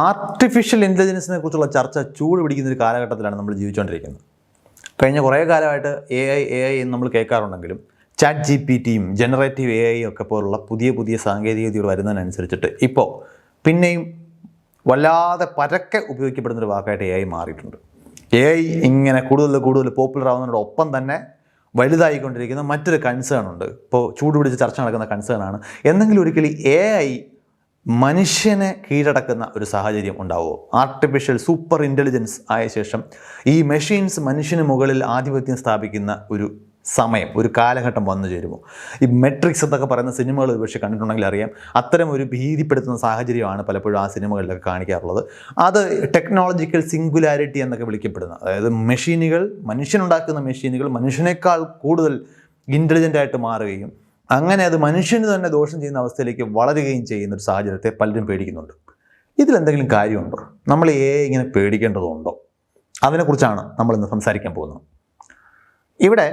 Artificial ഇന്റലിജൻസിനെ കുറിച്ചുള്ള ചർച്ച ചൂട് പിടിക്കുന്ന ഒരു കാലഘട്ടത്തിലാണ് നമ്മൾ ജീവിച്ചുകൊണ്ടിരിക്കുന്നത്. കഴിഞ്ഞ കുറേ കാലമായിട്ട് എ ഐ എ ഐ എന്ന് നമ്മൾ കേൾക്കാറുണ്ടെങ്കിലും ചാറ്റ് ജി പി ടിയും ജനറേറ്റീവ് എ ഐ ഒക്കെ പോലുള്ള പുതിയ പുതിയ സാങ്കേതിക വിദ്യകൾ വരുന്നതിനനുസരിച്ചിട്ട് ഇപ്പോൾ പിന്നെയും വല്ലാതെ പരക്കെ ഉപയോഗിക്കപ്പെടുന്നൊരു വാക്കായിട്ട് എ ഐ മാറിയിട്ടുണ്ട്. എ ഐ ഇങ്ങനെ കൂടുതൽ കൂടുതൽ പോപ്പുലർ ആവുന്നതിനോടൊപ്പം തന്നെ വലുതായിക്കൊണ്ടിരിക്കുന്ന മറ്റൊരു കൺസേൺ ഉണ്ട്. ഇപ്പോൾ ചൂടുപിടിച്ച് ചർച്ച നടക്കുന്ന കൺസേൺ ആണ്. എന്തെങ്കിലും ഒരിക്കലും എ ഐ മനുഷ്യനെ കീഴടക്കുന്ന ഒരു സാഹചര്യം ഉണ്ടാവുമോ? ആർട്ടിഫിഷ്യൽ സൂപ്പർ ഇന്റലിജൻസ് ആയ ശേഷം ഈ മെഷീൻസ് മനുഷ്യന് മുകളിൽ ആധിപത്യം സ്ഥാപിക്കുന്ന ഒരു സമയം ഒരു കാലഘട്ടം വന്നു ചേരുമോ? ഈ മെട്രിക്സ് എന്നൊക്കെ പറയുന്ന സിനിമകൾ ഒരുപക്ഷെ കണ്ടിട്ടുണ്ടെങ്കിൽ അറിയാം. അത്തരം ഒരു ഭീതിപ്പെടുത്തുന്ന സാഹചര്യമാണ് പലപ്പോഴും ആ സിനിമകളിലൊക്കെ കാണിക്കാറുള്ളത്. അത് ടെക്നോളജിക്കൽ സിംഗുലാരിറ്റി എന്നൊക്കെ വിളിക്കപ്പെടുന്ന അതായത് മെഷീനുകൾ മനുഷ്യനുണ്ടാക്കുന്ന മെഷീനുകൾ മനുഷ്യനേക്കാൾ കൂടുതൽ ഇന്റലിജന്റ് ആയിട്ട് മാറുകയും അങ്ങനെ അത് മനുഷ്യന് തന്നെ ദോഷം ചെയ്യുന്ന അവസ്ഥയിലേക്ക് വളരുകയും ചെയ്യുന്ന ഒരു സാഹചര്യത്തെ പലരും പേടിക്കുന്നുണ്ട്. ഇതിലെന്തെങ്കിലും കാര്യമുണ്ടോ? നമ്മൾ ഏ ഇങ്ങനെ പേടിക്കേണ്ടതുണ്ടോ? അതിനെക്കുറിച്ചാണ് നമ്മൾ ഇന്ന് സംസാരിക്കാൻ പോകുന്നത്. ഇവിടെ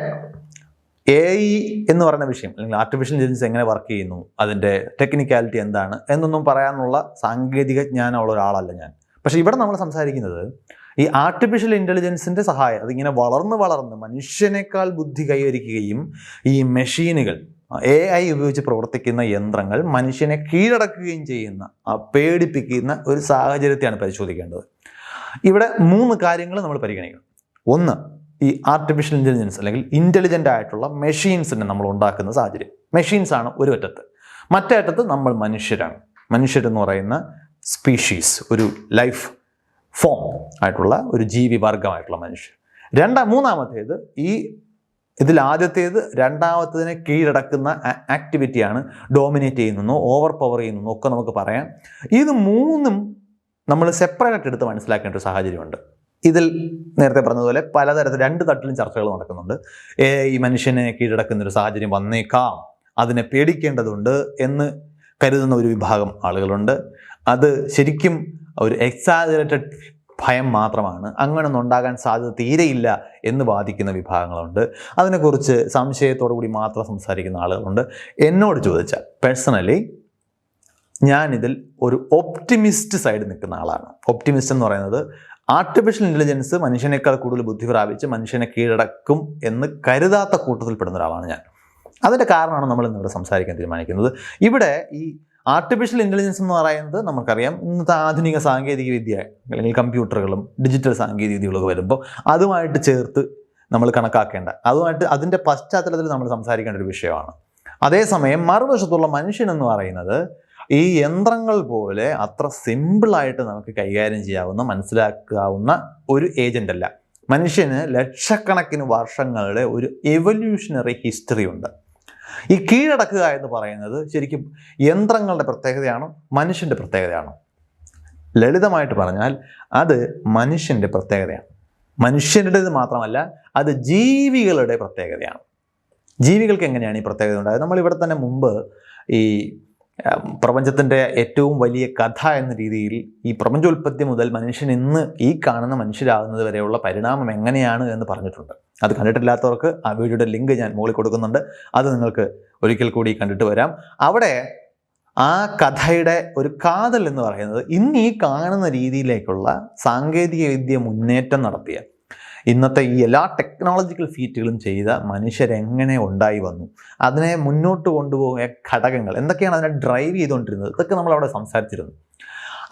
എ ഐ എന്ന് പറയുന്ന വിഷയം അല്ലെങ്കിൽ ആർട്ടിഫിഷ്യൽ ഇന്റലിജൻസ് എങ്ങനെ വർക്ക് ചെയ്യുന്നു അതിന്റെ ടെക്നിക്കാലിറ്റി എന്താണ് എന്നൊന്നും പറയാനുള്ള സാങ്കേതിക ജ്ഞാനമുള്ള ഒരാളല്ല ഞാൻ. പക്ഷേ ഇവിടെ നമ്മൾ സംസാരിക്കുന്നത് ഈ ആർട്ടിഫിഷ്യൽ ഇന്റലിജൻസിന്റെ സഹായം അതിങ്ങനെ വളർന്ന് വളർന്ന് മനുഷ്യനേക്കാൾ ബുദ്ധി കൈവരിക്കുകയും ഈ മെഷീനുകൾ എ ഐ ഉപയോഗിച്ച് പ്രവർത്തിക്കുന്ന യന്ത്രങ്ങൾ മനുഷ്യനെ കീഴടക്കുകയും ചെയ്യുന്ന പേടിപ്പിക്കുന്ന ഒരു സാഹചര്യത്തെയാണ് പരിശോധിക്കേണ്ടത്. ഇവിടെ മൂന്ന് കാര്യങ്ങൾ നമ്മൾ പരിഗണിക്കണം. ഒന്ന് ഈ ആർട്ടിഫിഷ്യൽ ഇന്റലിജൻസ് അല്ലെങ്കിൽ ഇന്റലിജന്റ് ആയിട്ടുള്ള മെഷീൻസിനെ നമ്മൾ ഉണ്ടാക്കുന്ന സാഹചര്യം. മെഷീൻസ് ആണ് ഒരു അറ്റത്ത്. മറ്റേ അറ്റത്ത് നമ്മൾ മനുഷ്യരാണ്. മനുഷ്യരെന്ന് പറയുന്ന സ്പീഷീസ് ഒരു ലൈഫ് ഫോം ആയിട്ടുള്ള ഒരു ജീവി വർഗമായിട്ടുള്ള മനുഷ്യർ. രണ്ടാം മൂന്നാമത്തേത് ഈ ഇതിൽ ആദ്യത്തേത് രണ്ടാമത്തതിനെ കീഴടക്കുന്ന ആക്ടിവിറ്റിയാണ് ഡോമിനേറ്റ് ചെയ്യുന്നതെന്നോ ഓവർ പവർ ചെയ്യുന്നതെന്നോ ഒക്കെ നമുക്ക് പറയാം. ഇത് മൂന്നും നമ്മൾ സെപ്പറേറ്റ് എടുത്ത് മനസ്സിലാക്കേണ്ട ഒരു സാഹചര്യമുണ്ട്. ഇതിൽ നേരത്തെ പറഞ്ഞതുപോലെ പലതരത്തിൽ രണ്ട് തട്ടിലും ചർച്ചകൾ നടക്കുന്നുണ്ട്. ഏ, ഈ മനുഷ്യനെ കീഴടക്കുന്ന ഒരു സാഹചര്യം വന്നേക്കാം. അതിനെ പേടിക്കേണ്ടതുണ്ട് എന്ന് കരുതുന്ന ഒരു വിഭാഗം ആളുകളുണ്ട്. അത് ശരിക്കും ഒരു എക്സാജറേറ്റഡ് ഭയം മാത്രമാണ്. അങ്ങനൊന്നും ഉണ്ടാകാൻ സാധ്യത തീരെയില്ല എന്ന് വാദിക്കുന്ന വിഭാഗങ്ങളുണ്ട്. അതിനെക്കുറിച്ച് സംശയത്തോടു കൂടി മാത്രം സംസാരിക്കുന്ന ആളുകളുണ്ട്. എന്നോട് ചോദിച്ചാൽ പേഴ്സണലി ഞാനിതിൽ ഒരു ഒപ്റ്റിമിസ്റ്റ് സൈഡ് നിൽക്കുന്ന ആളാണ്. ഒപ്റ്റിമിസ്റ്റ് എന്ന് പറയുന്നത് ആർട്ടിഫിഷ്യൽ ഇന്റലിജൻസ് മനുഷ്യനേക്കാൾ കൂടുതൽ ബുദ്ധി പ്രാപിച്ച് മനുഷ്യനെ കീഴടക്കും എന്ന് കരുതാത്ത കൂട്ടത്തിൽപ്പെടുന്ന ഒരാളാണ് ഞാൻ. അതിന്റെ കാരണമാണ് നമ്മൾ ഇന്നിവിടെ സംസാരിക്കാൻ തീരുമാനിക്കുന്നത്. ഇവിടെ ഈ ആർട്ടിഫിഷ്യൽ ഇന്റലിജൻസ് എന്ന് പറയുന്നത് നമുക്കറിയാം ഇന്നത്തെ ആധുനിക സാങ്കേതിക വിദ്യ അല്ലെങ്കിൽ കമ്പ്യൂട്ടറുകളും ഡിജിറ്റൽ സാങ്കേതിക വിദ്യകളൊക്കെ വരുമ്പോൾ അതുമായിട്ട് ചേർത്ത് നമ്മൾ കണക്കാക്കേണ്ട. അതുമായിട്ട് അതിന്റെ പശ്ചാത്തലത്തിൽ നമ്മൾ സംസാരിക്കേണ്ട ഒരു വിഷയമാണ്. അതേസമയം മറുവശത്തുള്ള മനുഷ്യൻ എന്ന് പറയുന്നത് ഈ യന്ത്രങ്ങൾ പോലെ അത്ര സിമ്പിളായിട്ട് നമുക്ക് കൈകാര്യം ചെയ്യാവുന്ന മനസ്സിലാക്കാവുന്ന ഒരു ഏജന്റ് അല്ല. മനുഷ്യന് ലക്ഷക്കണക്കിന് വർഷങ്ങളുടെ ഒരു എവല്യൂഷണറി ഹിസ്റ്ററി ഉണ്ട്. ഈ കീഴടക്കുക എന്ന് പറയുന്നത് ശരിക്കും യന്ത്രങ്ങളുടെ പ്രത്യേകതയാണോ? മനുഷ്യന്റെ പ്രത്യേകതയാണോ? ലളിതമായിട്ട് പറഞ്ഞാൽ അത് മനുഷ്യന്റെ പ്രത്യേകതയാണ്. മനുഷ്യരുടേത് മാത്രമല്ല അത് ജീവികളുടെ പ്രത്യേകതയാണ്. ജീവികൾക്ക് എങ്ങനെയാണ് ഈ പ്രത്യേകത ഉണ്ടായത്? നമ്മൾ ഇവിടെ തന്നെ മുമ്പ് ഈ പ്രപഞ്ചത്തിന്റെ ഏറ്റവും വലിയ കഥ എന്ന രീതിയിൽ ഈ പ്രപഞ്ചോൽപ്പത്തി മുതൽ മനുഷ്യൻ ഇന്ന് ഈ കാണുന്ന മനുഷ്യരാകുന്നത് വരെയുള്ള പരിണാമം എങ്ങനെയാണ് എന്ന് പറഞ്ഞിട്ടുണ്ട്. അത് കണ്ടിട്ടില്ലാത്തവർക്ക് ആ വീഡിയോയുടെ ലിങ്ക് ഞാൻ മുകളിൽ കൊടുക്കുന്നുണ്ട്. അത് നിങ്ങൾക്ക് ഒരിക്കൽ കൂടി കണ്ടിട്ട് വരാം. അവിടെ ആ കഥയുടെ ഒരു കാതൽ എന്ന് പറയുന്നത് ഇന്ന് ഈ കാണുന്ന രീതിയിലേക്കുള്ള സാങ്കേതിക വിദ്യ മുന്നേറ്റം നടത്തിയ ഇന്നത്തെ ഈ എല്ലാ ടെക്നോളജിക്കൽ ഫീറ്റുകളും ചെയ്ത മനുഷ്യരെങ്ങനെ ഉണ്ടായി വന്നു? അതിനെ മുന്നോട്ട് കൊണ്ടുപോയ ഘടകങ്ങൾ എന്തൊക്കെയാണ് അതിനെ ഡ്രൈവ് ചെയ്തുകൊണ്ടിരുന്നത്? ഇതൊക്കെ നമ്മൾ അവിടെ സംസാരിച്ചിരുന്നു.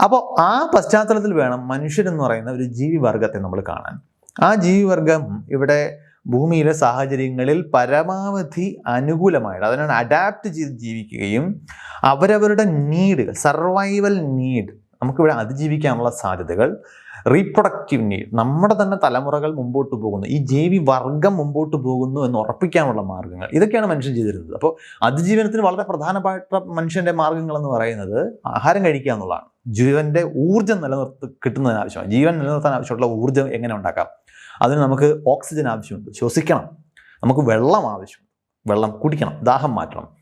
അപ്പോൾ ആ പശ്ചാത്തലത്തിൽ വേണം മനുഷ്യരെന്ന് പറയുന്ന ഒരു ജീവിവർഗത്തെ നമ്മൾ കാണാൻ. ആ ജീവിവർഗം ഇവിടെ ഭൂമിയിലെ സാഹചര്യങ്ങളിൽ പരമാവധി അനുകൂലമായിട്ട് അതിനാണ് അഡാപ്റ്റ് ചെയ്ത് ജീവിക്കുകയും അവരവരുടെ നീഡ് സർവൈവൽ നീഡ് നമുക്കിവിടെ അതിജീവിക്കാനുള്ള സാധ്യതകൾ റീപ്രൊഡക്റ്റീവ് നീഡ് നമ്മുടെ തന്നെ തലമുറകൾ മുമ്പോട്ട് പോകുന്നു. ഈ ജീവി വർഗം മുമ്പോട്ട് പോകുന്നു എന്ന് ഉറപ്പിക്കാനുള്ള മാർഗങ്ങൾ ഇതൊക്കെയാണ് മനുഷ്യൻ ചെയ്തിരുന്നത്. അപ്പോൾ അതിജീവനത്തിന് വളരെ പ്രധാനപ്പെട്ട മനുഷ്യന്റെ മാർഗങ്ങൾ എന്ന് പറയുന്നത് ആഹാരം കഴിക്കുക എന്നുള്ളതാണ്. ജീവന്റെ ഊർജം നിലനിർത്ത് കിട്ടുന്നതിന് ആവശ്യമാണ്. ജീവൻ നിലനിർത്താൻ ആവശ്യമുള്ള ഊർജം എങ്ങനെ ഉണ്ടാക്കാം? അതിന് നമുക്ക് ഓക്സിജൻ ആവശ്യമുണ്ട്. ശ്വസിക്കണം. നമുക്ക് വെള്ളം ആവശ്യമുണ്ട്. വെള്ളം കുടിക്കണം. ദാഹം മാറ്റണം.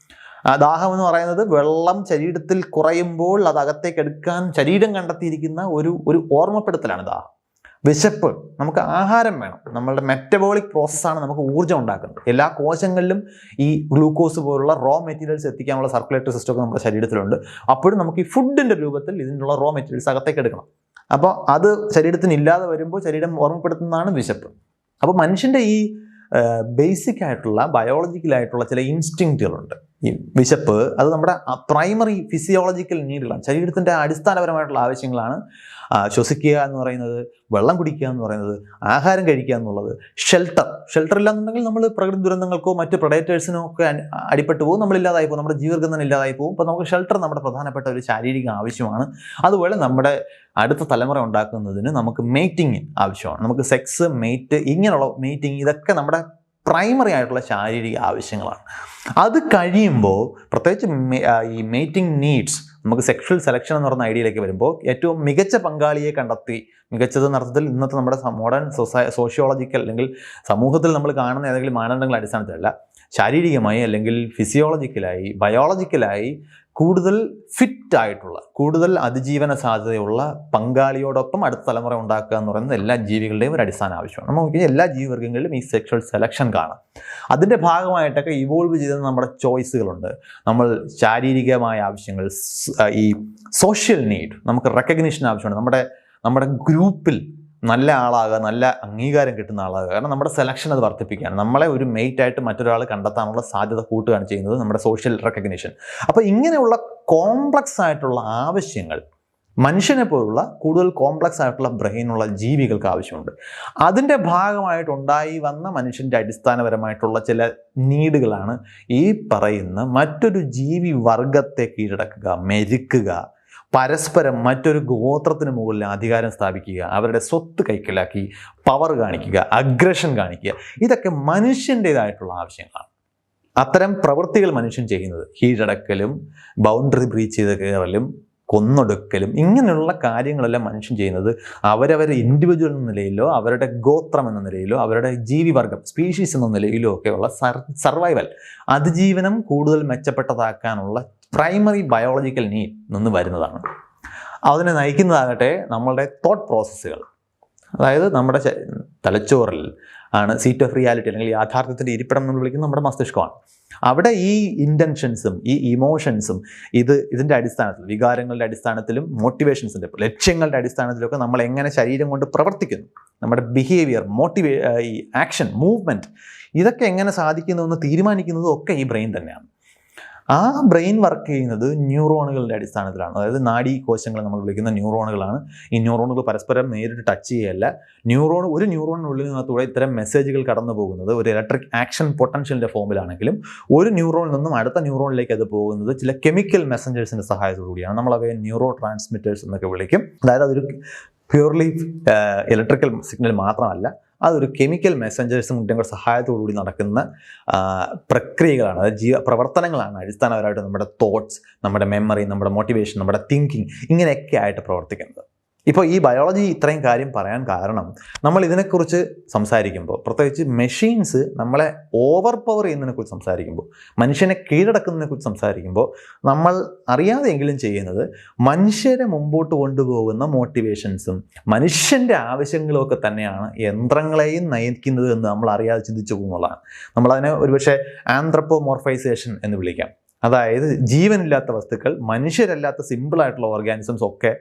ദാഹം എന്ന് പറയുന്നത് വെള്ളം ശരീരത്തിൽ കുറയുമ്പോൾ അത് അകത്തേക്ക് എടുക്കാൻ ശരീരം കണ്ടെത്തിയിരിക്കുന്ന ഒരു ഒരു ഓർമ്മപ്പെടുത്തലാണ് ദാഹം. വിശപ്പ് നമുക്ക് ആഹാരം വേണം. നമ്മളുടെ മെറ്റബോളിക് പ്രോസസ്സാണ് നമുക്ക് ഊർജം ഉണ്ടാക്കുന്നത്. എല്ലാ കോശങ്ങളിലും ഈ ഗ്ലൂക്കോസ് പോലുള്ള റോ മെറ്റീരിയൽസ് എത്തിക്കാനുള്ള സർക്കുലേറ്ററി സിസ്റ്റം ഒക്കെ നമ്മുടെ ശരീരത്തിലുണ്ട്. അപ്പോഴും നമുക്ക് ഈ ഫുഡിന്റെ രൂപത്തിൽ ഇതിനുള്ള റോ മെറ്റീരിയൽസ് അകത്തേക്ക് എടുക്കണം. അപ്പോൾ അത് ശരീരത്തിന് ഇല്ലാതെ വരുമ്പോൾ ശരീരം ഓർമ്മപ്പെടുത്തുന്നതാണ് വിശപ്പ്. അപ്പോൾ മനുഷ്യന്റെ ഈ ബേസിക് ആയിട്ടുള്ള ബയോളജിക്കലായിട്ടുള്ള ചില ഇൻസ്റ്റിങ്റ്റുകളുണ്ട് ഈ വിശപ്പ് അത് നമ്മുടെ പ്രൈമറി ഫിസിയോളജിക്കൽ നീഡുകളാണ് ശരീരത്തിന്റെ അടിസ്ഥാനപരമായിട്ടുള്ള ആവശ്യങ്ങളാണ് ശ്വസിക്കുക എന്ന് പറയുന്നത് വെള്ളം കുടിക്കുക എന്ന് പറയുന്നത് ആഹാരം കഴിക്കുക എന്നുള്ളത് ഷെൽട്ടർ ഷെൽട്ടർ ഇല്ലാന്നുണ്ടെങ്കിൽ നമ്മൾ പ്രകൃതി ദുരന്തങ്ങൾക്കോ മറ്റ് പ്രൊഡേറ്റേഴ്സിനോ ഒക്കെ അടിപ്പെട്ടു പോകും. നമ്മളില്ലാതായി പോകും. നമ്മുടെ ജീവിതം തന്നെ ഇല്ലാതായി പോകും. അപ്പോൾ നമുക്ക് ഷെൽട്ടർ നമ്മുടെ പ്രധാനപ്പെട്ട ഒരു ശാരീരിക ആവശ്യമാണ്. അതുപോലെ നമ്മുടെ അടുത്ത തലമുറ ഉണ്ടാക്കുന്നതിന് നമുക്ക് മേറ്റിംഗ് ആവശ്യമാണ്. നമുക്ക് സെക്സ് മേറ്റ് ഇങ്ങനെയുള്ള മേറ്റിംഗ് ഇതൊക്കെ നമ്മുടെ പ്രൈമറി ആയിട്ടുള്ള ശാരീരിക ആവശ്യങ്ങളാണ്. അത് കഴിയുമ്പോൾ പ്രത്യേകിച്ച് ഈ മേറ്റിംഗ് നീഡ്സ് നമുക്ക് സെക്ഷൽ സെലക്ഷൻ എന്ന് പറയുന്ന ഐഡിയയിലേക്ക് വരുമ്പോൾ ഏറ്റവും മികച്ച പങ്കാളിയെ കണ്ടെത്തി മികച്ചത് നടത്തത്തിൽ ഇന്നത്തെ നമ്മുടെ മോഡേൺ സൊസൈ സോഷ്യോളജിക്കൽ അല്ലെങ്കിൽ സമൂഹത്തിൽ നമ്മൾ കാണുന്ന ഏതെങ്കിലും മാനദണ്ഡങ്ങളുടെ അടിസ്ഥാനത്തിലല്ല ശാരീരികമായി അല്ലെങ്കിൽ ഫിസിയോളജിക്കലായി ബയോളജിക്കലായി കൂടുതൽ ഫിറ്റ് ആയിട്ടുള്ള കൂടുതൽ അതിജീവന സാധ്യതയുള്ള പങ്കാളിയോടൊപ്പം അടുത്ത തലമുറ ഉണ്ടാക്കുക എന്ന് പറയുന്നത് എല്ലാ ജീവികളുടെയും ഒരു അടിസ്ഥാന ആവശ്യമാണ്. നമുക്ക് എല്ലാ ജീവിവർഗങ്ങളിലും ഈ സെക്ഷൽ സെലക്ഷൻ കാണാം. അതിന്റെ ഭാഗമായിട്ടൊക്കെ ഇവോൾവ് ചെയ്ത നമ്മുടെ ചോയ്സുകളുണ്ട് നമ്മൾ ശാരീരികമായ ആവശ്യങ്ങൾ ഈ സോഷ്യൽ നീഡ് നമുക്ക് റെക്കഗ്നീഷൻ ആവശ്യമാണ്. നമ്മുടെ നമ്മുടെ ഗ്രൂപ്പിൽ നല്ല ആളാകുക നല്ല അംഗീകാരം കിട്ടുന്ന ആളാകുക കാരണം നമ്മുടെ സെലക്ഷൻ അത് വർദ്ധിപ്പിക്കുകയാണ്. നമ്മളെ ഒരു മെയ്റ്റ് ആയിട്ട് മറ്റൊരാൾ കണ്ടെത്താനുള്ള സാധ്യത കൂട്ടുകയാണ് ചെയ്യുന്നത് നമ്മുടെ സോഷ്യൽ റെക്കഗ്നീഷൻ അപ്പോൾ ഇങ്ങനെയുള്ള കോംപ്ലക്സ് ആയിട്ടുള്ള ആവശ്യങ്ങൾ മനുഷ്യനെ പോലുള്ള കൂടുതൽ കോംപ്ലക്സ് ആയിട്ടുള്ള ബ്രെയിനുള്ള ജീവികൾക്ക് ആവശ്യമുണ്ട്. അതിന്റെ ഭാഗമായിട്ടുണ്ടായി വന്ന മനുഷ്യന്റെ അടിസ്ഥാനപരമായിട്ടുള്ള ചില നീഡുകളാണ് ഈ പറയുന്ന മറ്റൊരു ജീവി വർഗത്തെ കീഴടക്കുക മെരുക്കുക പരസ്പരം മറ്റൊരു ഗോത്രത്തിന് മുകളിൽ അധികാരം സ്ഥാപിക്കുക അവരുടെ സ്വത്ത് കൈക്കലാക്കി പവർ കാണിക്കുക അഗ്രഷൻ കാണിക്കുക ഇതൊക്കെ മനുഷ്യന്റെതായിട്ടുള്ള ആവശ്യങ്ങളാണ്. അത്തരം പ്രവൃത്തികൾ മനുഷ്യൻ ചെയ്യുന്നത്. കീഴടക്കലും ബൗണ്ടറി ബ്രീച്ച് ചെയ്ത് കയറലും കൊന്നൊടുക്കലും ഇങ്ങനെയുള്ള കാര്യങ്ങളെല്ലാം മനുഷ്യൻ ചെയ്യുന്നത് അവരവർ ഇൻഡിവിജ്വൽ എന്ന നിലയിലോ അവരുടെ ഗോത്രം എന്ന നിലയിലോ അവരുടെ ജീവിവർഗം സ്പീഷീസ് എന്ന നിലയിലോ ഒക്കെയുള്ള സർ സർവൈവൽ അതിജീവനം കൂടുതൽ മെച്ചപ്പെട്ടതാക്കാനുള്ള പ്രൈമറി ബയോളജിക്കൽ നീഡ് നിന്ന് വരുന്നതാണ്. അതിനെ നയിക്കുന്നതാകട്ടെ നമ്മളുടെ തോട്ട് പ്രോസസ്സുകൾ അതായത് നമ്മുടെ തലച്ചോറിൽ ആണ് സീറ്റ് ഓഫ് റിയാലിറ്റി അല്ലെങ്കിൽ യാഥാർത്ഥ്യത്തിന്റെ ഇരിപ്പിടം എന്ന് വിളിക്കുന്നത് നമ്മുടെ മസ്തിഷ്കമാണ്. അവിടെ ഈ ഇന്റൻഷൻസും ഈ ഇമോഷൻസും ഇത് ഇതിന്റെ അടിസ്ഥാനത്തിൽ വികാരങ്ങളുടെ അടിസ്ഥാനത്തിലും മോട്ടിവേഷൻസിന്റെ ലക്ഷ്യങ്ങളുടെ അടിസ്ഥാനത്തിലൊക്കെ നമ്മൾ എങ്ങനെ ശരീരം കൊണ്ട് പ്രവർത്തിക്കുന്നു നമ്മുടെ ബിഹേവിയർ മോട്ടിവേ ഈ ആക്ഷൻ മൂവ്മെന്റ് ഇതൊക്കെ എങ്ങനെ സാധിക്കുന്നു എന്ന് തീരുമാനിക്കുന്നതും ഒക്കെ ഈ ബ്രെയിൻ തന്നെയാണ്. ആ ബ്രെയിൻ വർക്ക് ചെയ്യുന്നത് ന്യൂറോണുകളുടെ അടിസ്ഥാനത്തിലാണ്. അതായത് നാഡി കോശങ്ങൾ നമ്മൾ വിളിക്കുന്ന ന്യൂറോണുകളാണ്. ഈ ന്യൂറോണുകൾ പരസ്പരം നേരിട്ട് ടച്ച് ചെയ്യല്ല. ന്യൂറോൺ ഒരു ന്യൂറോണിനുള്ളിൽ നിന്നത്തൂടെ ഇത്തരം മെസ്സേജുകൾ കടന്നു പോകുന്നത് ഒരു ഇലക്ട്രിക് ആക്ഷൻ പൊട്ടൻഷ്യലിന്റെ ഫോമിലാണെങ്കിലും ഒരു ന്യൂറോണിൽ നിന്നും അടുത്ത ന്യൂറോണിലേക്ക് അത് പോകുന്നത് ചില കെമിക്കൽ മെസ്സഞ്ചേഴ്സിന്റെ സഹായത്തോടു കൂടിയാണ്. നമ്മൾ അവയെ ന്യൂറോ ട്രാൻസ്മിറ്റേഴ്സ് എന്നൊക്കെ വിളിക്കും. അതായത് അതൊരു പ്യൂർലി ഇലക്ട്രിക്കൽ സിഗ്നൽ മാത്രമല്ല. അതൊരു കെമിക്കൽ മെസ്സഞ്ചേഴ്സും കൂടെ സഹായത്തോടു കൂടി നടക്കുന്ന പ്രക്രിയകളാണ്. അതായത് ജീവ പ്രവർത്തനങ്ങളാണ് അടിസ്ഥാനപരമായിട്ട് നമ്മുടെ തോട്ട്സ് നമ്മുടെ മെമ്മറി നമ്മുടെ മോട്ടിവേഷൻ നമ്മുടെ തിങ്കിങ് ഇങ്ങനെയൊക്കെ ആയിട്ട് പ്രവർത്തിക്കുന്നത്. ഇപ്പോൾ ഈ ബയോളജി ഇത്രയും കാര്യം പറയാൻ കാരണം നമ്മൾ ഇതിനെക്കുറിച്ച് സംസാരിക്കുമ്പോൾ പ്രത്യേകിച്ച് മെഷീൻസ് നമ്മളെ ഓവർ പവർ ചെയ്യുന്നതിനെക്കുറിച്ച് സംസാരിക്കുമ്പോൾ മനുഷ്യനെ കീഴടക്കുന്നതിനെക്കുറിച്ച് സംസാരിക്കുമ്പോൾ നമ്മൾ അറിയാതെയെങ്കിലും ചെയ്യുന്നത് മനുഷ്യരെ മുമ്പോട്ട് കൊണ്ടുപോകുന്ന മോട്ടിവേഷൻസും മനുഷ്യന്റെ ആവശ്യങ്ങളും ഒക്കെ തന്നെയാണ് യന്ത്രങ്ങളെയും നയിക്കുന്നത് എന്ന് നമ്മൾ അറിയാതെ ചിന്തിച്ചു പോകുന്നുള്ളതാണ് നമ്മളതിനെ ഒരുപക്ഷെ ആന്ത്രപ്പോമോർഫൈസേഷൻ എന്ന് വിളിക്കാം. അതായത് ജീവനില്ലാത്ത വസ്തുക്കൾ മനുഷ്യരല്ലാത്ത സിമ്പിളായിട്ടുള്ള ഓർഗാനിസംസ് ഒക്കെ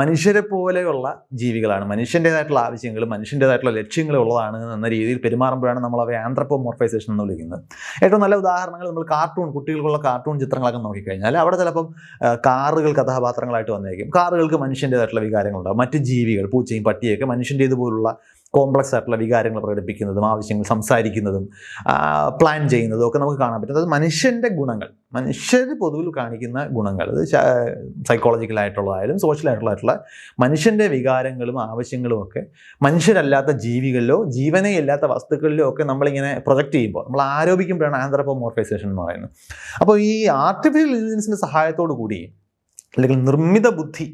മനുഷ്യരെ പോലെയുള്ള ജീവികളാണ്. മനുഷ്യന്റേതായിട്ടുള്ള ആവശ്യങ്ങൾ മനുഷ്യന്റേതായിട്ടുള്ള ലക്ഷ്യങ്ങൾ ഉള്ളതാണ് എന്ന രീതിയിൽ പെരുമാറുമ്പോഴാണ് നമ്മൾ അവയെ ആന്ത്രപ്പോമോർഫൈസേഷൻ എന്ന് വിളിക്കുന്നത്. ഏറ്റവും നല്ല ഉദാഹരണങ്ങൾ നമ്മൾ കാർട്ടൂൺ കുട്ടികൾക്കുള്ള കാർട്ടൂൺ ചിത്രങ്ങളൊക്കെ നോക്കിക്കഴിഞ്ഞാൽ അവിടെ ചിലപ്പം കാറുകൾ കഥാപാത്രങ്ങളായിട്ട് വന്നേക്കും. കാറുകൾക്ക് മനുഷ്യന്റേതായിട്ടുള്ള വികാരങ്ങളുണ്ടാകും മറ്റ് ജീവികൾ പൂച്ചയും പട്ടിയൊക്കെ മനുഷ്യന്റേതുപോലുള്ള കോംപ്ലക്സ് ആയിട്ടുള്ള വികാരങ്ങൾ പ്രകടിപ്പിക്കുന്നതും ആവശ്യങ്ങൾ സംസാരിക്കുന്നതും പ്ലാൻ ചെയ്യുന്നതും ഒക്കെ നമുക്ക് കാണാൻ പറ്റും. അത് മനുഷ്യന്റെ ഗുണങ്ങൾ. മനുഷ്യർ പൊതുവിൽ കാണിക്കുന്ന ഗുണങ്ങൾ. അത് സൈക്കോളജിക്കലായിട്ടുള്ളതായാലും സോഷ്യലായിട്ടുള്ളതായിട്ടുള്ള മനുഷ്യന്റെ വികാരങ്ങളും ആവശ്യങ്ങളും ഒക്കെ മനുഷ്യരല്ലാത്ത ജീവികളിലോ ജീവനേ ഇല്ലാത്ത വസ്തുക്കളിലോ ഒക്കെ നമ്മളിങ്ങനെ പ്രൊജക്റ്റ് ചെയ്യുമ്പോൾ നമ്മൾ ആരോപിക്കുമ്പോഴാണ് ആന്ത്രപ്പോമോർഫൈസേഷൻ എന്ന് പറയുന്നത്. അപ്പോൾ ഈ ആർട്ടിഫിഷ്യൽ ഇന്റലിജൻസിന്റെ സഹായത്തോടു കൂടി അല്ലെങ്കിൽ നിർമ്മിത ബുദ്ധി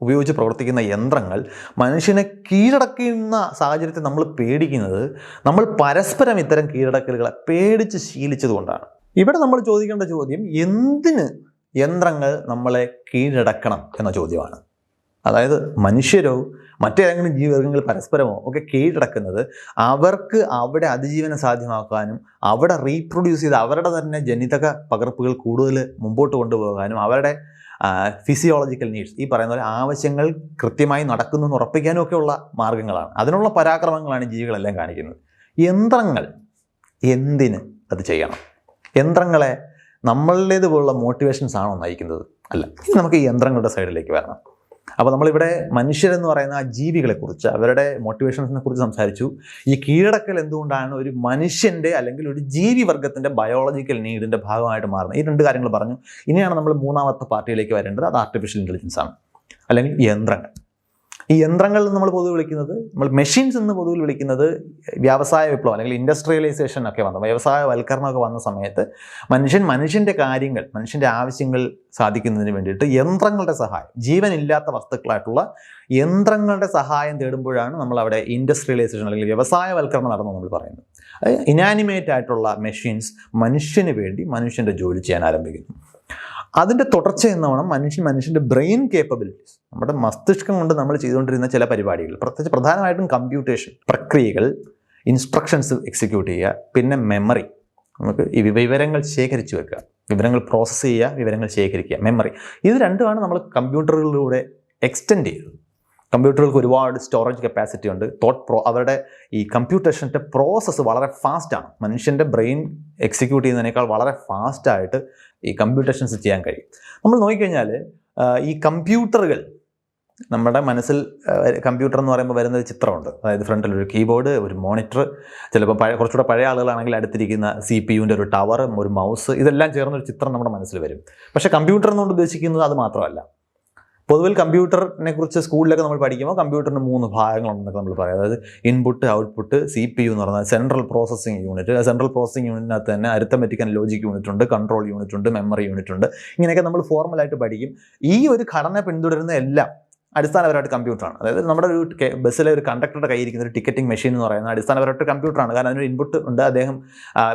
ഉപയോഗിച്ച് പ്രവർത്തിക്കുന്ന യന്ത്രങ്ങൾ മനുഷ്യനെ കീഴടക്കുന്ന സാഹചര്യത്തെ നമ്മൾ പേടിക്കുന്നത് നമ്മൾ പരസ്പരം ഇത്തരം കീഴടക്കലുകളെ പേടിച്ച് ശീലിച്ചതുകൊണ്ടാണ് ഇവിടെ നമ്മൾ ചോദിക്കേണ്ട ചോദ്യം എന്തിന് യന്ത്രങ്ങൾ നമ്മളെ കീഴടക്കണം എന്ന ചോദ്യമാണ്. അതായത് മനുഷ്യരോ മറ്റേതെങ്കിലും ജീവവർഗങ്ങൾ പരസ്പരമോ ഒക്കെ കീഴടക്കുന്നത് അവർക്ക് അവിടെ അതിജീവനം സാധ്യമാക്കാനും അവിടെ റീപ്രൊഡ്യൂസ് ചെയ്ത് അവരുടെ തന്നെ ജനിതക പകർപ്പുകൾ കൂടുതൽ മുമ്പോട്ട് കൊണ്ടുപോകാനും അവരുടെ ഫിസിയോളജിക്കൽ നീഡ്സ് ഈ പറയുന്ന പോലെ ആവശ്യങ്ങൾ കൃത്യമായി നടക്കുന്നു എന്ന് ഉറപ്പിക്കാനും ഒക്കെയുള്ള മാർഗങ്ങളാണ്. അതിനുള്ള പരാക്രമങ്ങളാണ് ജീവികളെല്ലാം കാണിക്കുന്നത്. യന്ത്രങ്ങൾ എന്തിന് അത് ചെയ്യണം? യന്ത്രങ്ങളെ നമ്മളുടേതുപോലുള്ള മോട്ടിവേഷൻസ് ആണോ നയിക്കുന്നത്? അല്ല നമുക്ക് ഈ യന്ത്രങ്ങളുടെ സൈഡിലേക്ക് വരണം. അപ്പോൾ നമ്മളിവിടെ മനുഷ്യരെന്ന് പറയുന്ന ആ ജീവികളെക്കുറിച്ച് അവരുടെ മോട്ടിവേഷൻസിനെ കുറിച്ച് സംസാരിച്ചു. ഈ കീഴടക്കൽ എന്തുകൊണ്ടാണ് ഒരു മനുഷ്യന്റെ അല്ലെങ്കിൽ ഒരു ജീവി വർഗത്തിന്റെ ബയോളജിക്കൽ നീഡിന്റെ ഭാഗമായിട്ട് മാറുന്നത്? ഈ രണ്ട് കാര്യങ്ങൾ പറഞ്ഞു. ഇനിയാണ് നമ്മൾ മൂന്നാമത്തെ പാർട്ടിയിലേക്ക് വരേണ്ടത്. അത് ആർട്ടിഫിഷ്യൽ ഇന്റലിജൻസ് ആണ്. അല്ലെങ്കിൽ യന്ത്രങ്ങൾ. ഈ യന്ത്രങ്ങൾ നമ്മൾ പൊതുവെ വിളിക്കുന്നത് നമ്മൾ മെഷീൻസ് എന്ന് പൊതുവിൽ വിളിക്കുന്നത് വ്യവസായ വിപ്ലവം അല്ലെങ്കിൽ ഇൻഡസ്ട്രിയലൈസേഷൻ ഒക്കെ വന്ന. വ്യവസായവൽക്കരണമൊക്കെ വന്ന സമയത്ത് മനുഷ്യൻ മനുഷ്യന്റെ കാര്യങ്ങൾ മനുഷ്യന്റെ ആവശ്യങ്ങൾ സാധിക്കുന്നതിന് വേണ്ടിയിട്ട് യന്ത്രങ്ങളുടെ സഹായം ജീവനില്ലാത്ത വസ്തുക്കളായിട്ടുള്ള യന്ത്രങ്ങളുടെ സഹായം തേടുമ്പോഴാണ് നമ്മൾ അവിടെ ഇൻഡസ്ട്രിയലൈസേഷൻ അല്ലെങ്കിൽ വ്യവസായവൽക്കരണം നടന്നു നമ്മൾ പറയുന്നത്. ഇനാനിമേറ്റ് ആയിട്ടുള്ള മെഷീൻസ് മനുഷ്യന് വേണ്ടി മനുഷ്യന്റെ ജോലി ചെയ്യാൻ ആരംഭിക്കുന്നു. അതിന്റെ തുടർച്ച എന്നോണം മനുഷ്യൻ മനുഷ്യന്റെ ബ്രെയിൻ കേപ്പബിലിറ്റീസ് നമ്മുടെ മസ്തിഷ്കം കൊണ്ട് നമ്മൾ ചെയ്തുകൊണ്ടിരുന്ന ചില പരിപാടികൾ. പ്രത്യേകിച്ച് പ്രധാനമായിട്ടും കമ്പ്യൂട്ടേഷൻ പ്രക്രിയകൾ ഇൻസ്ട്രക്ഷൻസ് എക്സിക്യൂട്ട് ചെയ്യുക പിന്നെ മെമ്മറി നമുക്ക് ഈ വിവരങ്ങൾ ശേഖരിച്ചു വെക്കുക. വിവരങ്ങൾ പ്രോസസ്സ് ചെയ്യുക വിവരങ്ങൾ ശേഖരിക്കുക. മെമ്മറി ഇത് രണ്ടുമാണ് നമ്മൾ കമ്പ്യൂട്ടറുകളിലൂടെ എക്സ്റ്റെൻഡ് ചെയ്തത് കമ്പ്യൂട്ടറുകൾക്ക് ഒരുപാട് സ്റ്റോറേജ് കപ്പാസിറ്റി ഉണ്ട്. തോട്ട് പ്രോ അവരുടെ ഈ കമ്പ്യൂട്ടേഷന്റെ പ്രോസസ്സ് വളരെ ഫാസ്റ്റാണ് മനുഷ്യന്റെ ബ്രെയിൻ എക്സിക്യൂട്ട് ചെയ്യുന്നതിനേക്കാൾ വളരെ ഫാസ്റ്റായിട്ട് ഈ കമ്പ്യൂട്ടേഷൻസ് ചെയ്യാൻ കഴിയും. നമ്മൾ നോക്കിക്കഴിഞ്ഞാൽ ഈ കമ്പ്യൂട്ടറുകൾ നമ്മുടെ മനസ്സിൽ കമ്പ്യൂട്ടർ എന്ന് പറയുമ്പോൾ വരുന്ന ഒരു ചിത്രമുണ്ട്. അതായത് ഫ്രണ്ടിൽ ഒരു കീബോർഡ് ഒരു മോണിറ്റർ ചിലപ്പോൾ പഴയ കുറച്ചുകൂടെ പഴയ ആളുകളാണെങ്കിൽ അടുത്തിരിക്കുന്ന സി പി യുവിന്റെ ഒരു ടവർ ഒരു മൗസ് ഇതെല്ലാം ചേർന്നൊരു ചിത്രം നമ്മുടെ മനസ്സിൽ വരും. പക്ഷേ കമ്പ്യൂട്ടർ എന്നുകൊണ്ട് ഉദ്ദേശിക്കുന്നത് അത് മാത്രമല്ല. പൊതുവിൽ കമ്പ്യൂട്ടറിനെ കുറിച്ച് സ്കൂളിലൊക്കെ നമ്മൾ പഠിക്കുമ്പോൾ കമ്പ്യൂട്ടറിന് മൂന്ന് ഭാഗങ്ങളുണ്ടെന്നൊക്കെ നമ്മൾ പറയും. അതായത് input output C P U എന്ന് പറഞ്ഞാൽ central processing unit central processing യൂണിറ്റിനകത്ത് തന്നെ അരിത്തമെറ്റിക് ആൻഡ് ലോജിക് യൂണിറ്റ് ഉണ്ട് കൺട്രോൾ യൂണിറ്റ് ഉണ്ട് മെമ്മറി യൂണിറ്റ് ഉണ്ട്. ഇങ്ങനെയൊക്കെ നമ്മൾ ഫോർമലായിട്ട് പഠിക്കും. ഈ ഒരു ഘടന പിന്തുടരുന്ന എല്ലാം അടിസ്ഥാനപരമായിട്ട് കമ്പ്യൂട്ടറാണ്. അതായത് നമ്മുടെ ഒരു ബസ്സിലെ ഒരു കണ്ടക്ടറുടെ കയ്യിരിക്കുന്ന ഒരു ടിക്കറ്റിംഗ് മെഷീൻ എന്ന് പറയുന്നത് അടിസ്ഥാനപരമായിട്ട് കമ്പ്യൂട്ടറാണ്. കാരണം അതിനൊരു ഇൻപുട്ട് ഉണ്ട്. അദ്ദേഹം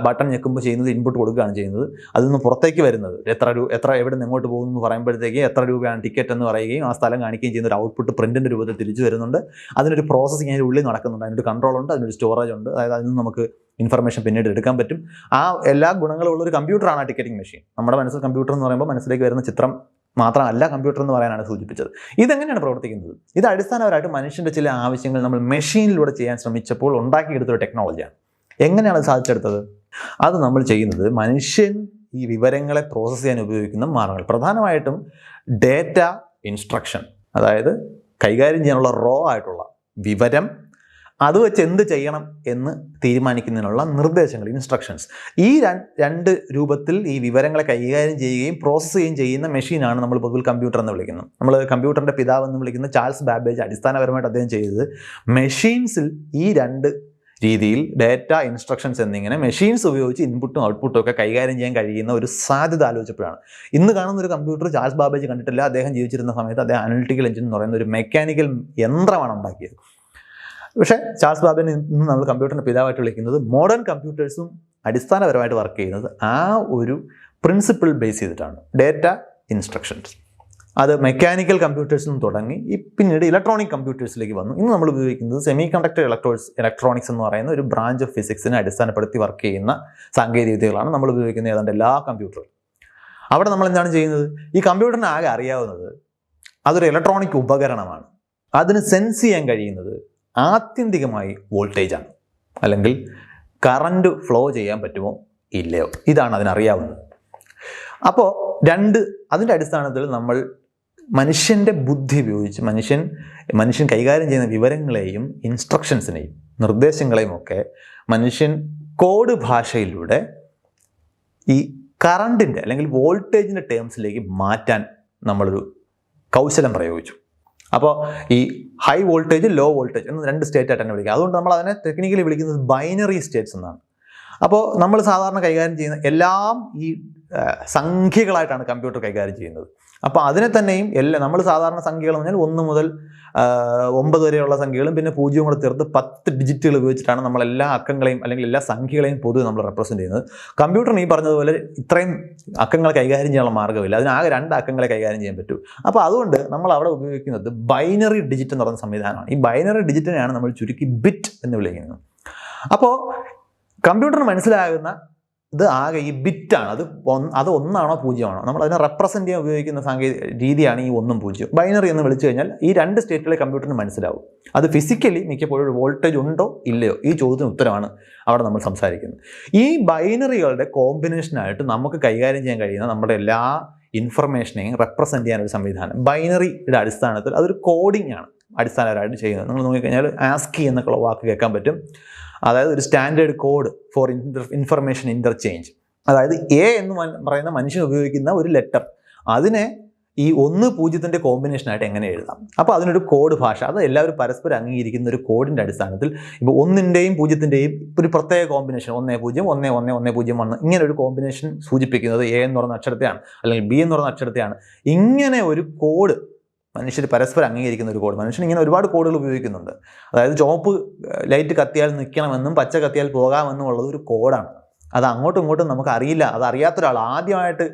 ബട്ടൺ ഞെക്കുമ്പോൾ ചെയ്യുന്നത് ഇൻപുട്ട് കൊടുക്കുകയാണ് ചെയ്യുന്നത്. അതിൽ നിന്ന് പുറത്തേക്ക് വരുന്നത്. എത്ര രൂപ എത്ര എവിടെ നിന്ന് എങ്ങോട്ട് പോകുന്നു എന്ന് പറയുമ്പോഴത്തേക്ക് എത്ര രൂപയാണ് ടിക്കറ്റ് എന്ന് പറയുകയും ആ സ്ഥലം കാണിക്കുകയും ചെയ്യുന്ന ഒരു ഔട്ട്പുട്ട് പ്രിന്റിന്റെ രൂപത്തിൽ തിരിച്ചു വരുന്നുണ്ട്. അതിനൊരു പ്രോസസ്സിങ് അതിന്റെ ഉള്ളിൽ നടക്കുന്നുണ്ട്. അതിനൊരു കൺട്രോൾ ഉണ്ട്. അതിനൊരു സ്റ്റോറേജ് ഉണ്ട്. അതായത് അതിൽ നിന്ന് നമുക്ക് ഇൻഫർമേഷൻ പിന്നീട് എടുക്കാൻ പറ്റും. ആ എല്ലാ ഗുണങ്ങളും ഉള്ള ഒരു കമ്പ്യൂട്ടറാണ് ആ ടിക്കറ്റിംഗ് മെഷീൻ നമ്മുടെ മനസ്സിൽ കമ്പ്യൂട്ടർ എന്ന് പറയുമ്പോൾ മനസ്സിലേക്ക് വരുന്ന ചിത്രം മാത്രമല്ല കമ്പ്യൂട്ടർ എന്ന് പറയാനാണ് സൂചിപ്പിച്ചത്. ഇതെങ്ങനെയാണ് പ്രവർത്തിക്കുന്നത്? ഇത് അടിസ്ഥാനപരമായിട്ട് മനുഷ്യന്റെ ചില ആവശ്യങ്ങൾ നമ്മൾ മെഷീനിലൂടെ ചെയ്യാൻ ശ്രമിച്ചപ്പോൾ ഉണ്ടാക്കിയെടുത്തൊരു ടെക്നോളജിയാണ് എങ്ങനെയാണ് സാധിച്ചെടുത്തത്? അത് നമ്മൾ ചെയ്യുന്നത് മനുഷ്യൻ ഈ വിവരങ്ങളെ പ്രോസസ്സ് ചെയ്യാൻ ഉപയോഗിക്കുന്ന മാർഗങ്ങൾ. പ്രധാനമായിട്ടും ഡേറ്റ ഇൻസ്ട്രക്ഷൻ അതായത് കൈകാര്യം ചെയ്യാനുള്ള റോ ആയിട്ടുള്ള വിവരം അത് വെച്ച് എന്ത് ചെയ്യണം എന്ന് തീരുമാനിക്കുന്നതിനുള്ള നിർദ്ദേശങ്ങൾ ഇൻസ്ട്രക്ഷൻസ് ഈ രണ്ട് രൂപത്തിൽ ഈ വിവരങ്ങളെ കൈകാര്യം ചെയ്യുകയും പ്രോസസ്സ് ചെയ്യുകയും ചെയ്യുന്ന മെഷീനാണ് നമ്മൾ പൊതുവിൽ കമ്പ്യൂട്ടർ എന്ന് വിളിക്കുന്നത്. നമ്മൾ കമ്പ്യൂട്ടറിന്റെ പിതാവ് എന്ന് വിളിക്കുന്ന ചാൾസ് ബാബേജ് അടിസ്ഥാനപരമായിട്ട് അദ്ദേഹം ചെയ്തത് മെഷീൻസിൽ ഈ രണ്ട് രീതിയിൽ ഡേറ്റ ഇൻസ്ട്രക്ഷൻസ് എന്നിങ്ങനെ മെഷീൻസ് ഉപയോഗിച്ച് ഇൻപുട്ടും ഔട്ട്പുട്ടും ഒക്കെ കൈകാര്യം ചെയ്യാൻ കഴിയുന്ന ഒരു സാധ്യത ആലോചിച്ചപ്പോഴാണ്. ഇന്ന് കാണുന്ന ഒരു കമ്പ്യൂട്ടർ ചാൾസ് ബാബേജ് കണ്ടിട്ടില്ല. അദ്ദേഹം ജീവിച്ചിരുന്ന സമയത്ത് അദ്ദേഹം അനലിറ്റിക്കൽ എഞ്ചിൻ എന്ന് പറയുന്ന ഒരു മെക്കാനിക്കൽ യന്ത്രമാണ് ഉണ്ടാക്കിയത്. പക്ഷേ ചാൾസ് ബാബിനെ ഇന്ന് നമ്മൾ കമ്പ്യൂട്ടറിന്റെ പിതാവായിട്ട് വിളിക്കുന്നത് മോഡേൺ കമ്പ്യൂട്ടേഴ്സും അടിസ്ഥാനപരമായിട്ട് വർക്ക് ചെയ്യുന്നത് ആ ഒരു പ്രിൻസിപ്പിൾ ബേസ് ചെയ്തിട്ടാണ് ഡേറ്റ ഇൻസ്ട്രക്ഷൻസ്. അത് മെക്കാനിക്കൽ കമ്പ്യൂട്ടേഴ്സിൽ നിന്ന് തുടങ്ങി ഈ പിന്നീട് ഇലക്ട്രോണിക് കമ്പ്യൂട്ടേഴ്സിലേക്ക് വന്നു. ഇന്ന് നമ്മൾ ഉപയോഗിക്കുന്നത് സെമി കണ്ടക്ടർ ഇലക്ട്രോസ് ഇലക്ട്രോണിക്സ് എന്ന് പറയുന്ന ഒരു ബ്രാഞ്ച് ഓഫ് ഫിസിക്സിനെ അടിസ്ഥാനപ്പെടുത്തി വർക്ക് ചെയ്യുന്ന സാങ്കേതികവിദ്യകളാണ് നമ്മൾ ഉപയോഗിക്കുന്ന ഏതാണ്ട് എല്ലാ കമ്പ്യൂട്ടറും. അവിടെ നമ്മൾ എന്താണ് ചെയ്യുന്നത്? ഈ കമ്പ്യൂട്ടറിന് ആകെ അറിയാവുന്നത് അതൊരു ഇലക്ട്രോണിക് ഉപകരണമാണ്. അതിന് സെൻസ് ചെയ്യാൻ കഴിയുന്നത് ആത്യന്തികമായി വോൾട്ടേജാണ്. അല്ലെങ്കിൽ കറണ്ട് ഫ്ലോ ചെയ്യാൻ പറ്റുമോ ഇല്ലയോ? ഇതാണ് അതിനറിയാവുന്നത്. അപ്പോൾ രണ്ട് അതിന്റെ അടിസ്ഥാനത്തിൽ നമ്മൾ മനുഷ്യന്റെ ബുദ്ധി ഉപയോഗിച്ച് മനുഷ്യൻ മനുഷ്യൻ കൈകാര്യം ചെയ്യുന്ന വിവരങ്ങളെയും ഇൻസ്ട്രക്ഷൻസിനെയും നിർദ്ദേശങ്ങളെയും ഒക്കെ മനുഷ്യൻ കോഡ് ഭാഷയിലൂടെ ഈ കറണ്ടിന്റെ അല്ലെങ്കിൽ വോൾട്ടേജിന്റെ ടേംസിലേക്ക് മാറ്റാൻ നമ്മളൊരു കൗശലം പ്രയോഗിച്ചു. അപ്പോൾ ഈ ഹൈ വോൾട്ടേജ് ലോ വോൾട്ടേജ് എന്ന് രണ്ട് സ്റ്റേറ്റ് ആയിട്ട് തന്നെ വിളിക്കുക അതുകൊണ്ട് നമ്മൾ അതിനെ ടെക്നിക്കലി വിളിക്കുന്നത് ബൈനറി സ്റ്റേറ്റ്സ് എന്നാണ്. അപ്പോൾ നമ്മൾ സാധാരണ കൈകാര്യം ചെയ്യുന്ന എല്ലാം ഈ സംഖ്യകളായിട്ടാണ് കമ്പ്യൂട്ടർ കൈകാര്യം ചെയ്യുന്നത്. അപ്പോൾ അതിനെ തന്നെയും എല്ലാം നമ്മൾ സാധാരണ സംഖ്യകൾ എന്ന് പറഞ്ഞാൽ ഒന്ന് മുതൽ ഒമ്പത് വരെയുള്ള സംഖ്യകളും പിന്നെ പൂജ്യവും കൂടെ ചേർത്ത് പത്ത് ഡിജിറ്റുകൾ ഉപയോഗിച്ചിട്ടാണ് നമ്മൾ എല്ലാ അക്കങ്ങളെയും അല്ലെങ്കിൽ എല്ലാ സംഖ്യകളെയും പൊതുവെ നമ്മൾ റെപ്രസെന്റ് ചെയ്യുന്നത്. കമ്പ്യൂട്ടറിന് ഈ പറഞ്ഞതുപോലെ ഇത്രയും അക്കങ്ങൾ കൈകാര്യം ചെയ്യാനുള്ള മാർഗമില്ല. അതിനാകെ രണ്ട് അക്കങ്ങളെ കൈകാര്യം ചെയ്യാൻ പറ്റൂ. അപ്പോൾ അതുകൊണ്ട് നമ്മൾ അവിടെ ഉപയോഗിക്കുന്നത് ബൈനറി ഡിജിറ്റ് എന്ന് പറയുന്ന സംവിധാനമാണ്. ഈ ബൈനറി ഡിജിറ്റിനെയാണ് നമ്മൾ ചുരുക്കി ബിറ്റ് എന്ന് വിളിക്കുന്നത്. അപ്പോൾ കമ്പ്യൂട്ടറിന് മനസ്സിലാകുന്ന ഇത് ആകെ ഈ ബിറ്റാണ്. അത് അത് ഒന്നാണോ പൂജ്യമാണോ? നമ്മൾ അതിനെ റെപ്രസെന്റ് ചെയ്യാൻ ഉപയോഗിക്കുന്ന സാങ്കേതിക രീതിയാണ് ഈ ഒന്നും പൂജ്യം. ബൈനറി എന്ന് വിളിച്ചു കഴിഞ്ഞാൽ ഈ രണ്ട് സ്റ്റേറ്റിലെ കമ്പ്യൂട്ടറിന് മനസ്സിലാവും. അത് ഫിസിക്കലി മിക്കപ്പോഴും ഒരു വോൾട്ടേജ് ഉണ്ടോ ഇല്ലയോ? ഈ ചോദ്യത്തിന് ഉത്തരമാണ് അവിടെ നമ്മൾ സംസാരിക്കുന്നത്. ഈ ബൈനറികളുടെ കോമ്പിനേഷനായിട്ട് നമുക്ക് കൈകാര്യം ചെയ്യാൻ കഴിയുന്ന നമ്മുടെ എല്ലാ ഇൻഫർമേഷനെയും റെപ്രസെന്റ് ചെയ്യാൻ ഒരു സംവിധാനം. ബൈനറിയുടെ അടിസ്ഥാനത്തിൽ അതൊരു കോഡിംഗ് ആണ്. അടിസ്ഥാനപരമായിട്ട് ചെയ്യുന്നത്. നിങ്ങൾ നോക്കിക്കഴിഞ്ഞാൽ ആസ്കി എന്നൊക്കെയുള്ള വാക്ക് കേൾക്കാൻ പറ്റും. അതായത് ഒരു standard code for information interchange അതായത് എ എന്ന് പറയുന്ന മനുഷ്യൻ ഉപയോഗിക്കുന്ന ഒരു ലെറ്റർ. അതിനെ ഈ ഒന്ന് പൂജ്യത്തിന്റെ കോമ്പിനേഷനായിട്ട് എങ്ങനെ എഴുതാം? അപ്പോൾ അതിനൊരു കോഡ് ഭാഷ. അത് എല്ലാവരും പരസ്പരം അംഗീകരിക്കുന്ന ഒരു കോഡിന്റെ അടിസ്ഥാനത്തിൽ ഇപ്പോൾ ഒന്നിന്റെയും പൂജ്യത്തിന്റെയും ഒരു പ്രത്യേക കോമ്പിനേഷൻ ഒന്നേ പൂജ്യം ഒന്നേ ഒന്നേ ഒന്നേ പൂജ്യം വന്ന് ഇങ്ങനെ ഒരു കോമ്പിനേഷൻ സൂചിപ്പിക്കുന്നത് എ എന്ന് പറയുന്ന അക്ഷരത്തെയാണ് അല്ലെങ്കിൽ ബി എന്ന് പറയുന്ന അക്ഷരത്തെയാണ്. ഇങ്ങനെ ഒരു കോഡ് മനുഷ്യർ പരസ്പരം അംഗീകരിക്കുന്ന ഒരു കോഡ്. മനുഷ്യൻ ഇങ്ങനെ ഒരുപാട് കോഡുകൾ ഉപയോഗിക്കുന്നുണ്ട്. അതായത് ചുവപ്പ് ലൈറ്റ് കത്തിയാൽ നിൽക്കണമെന്നും പച്ച കത്തിയാൽ പോകാമെന്നും ഉള്ളത് ഒരു കോഡാണ്. അത് അങ്ങോട്ടും ഇങ്ങോട്ടും നമുക്ക് അറിയില്ല. അത് അറിയാത്ത ആദ്യമായിട്ട്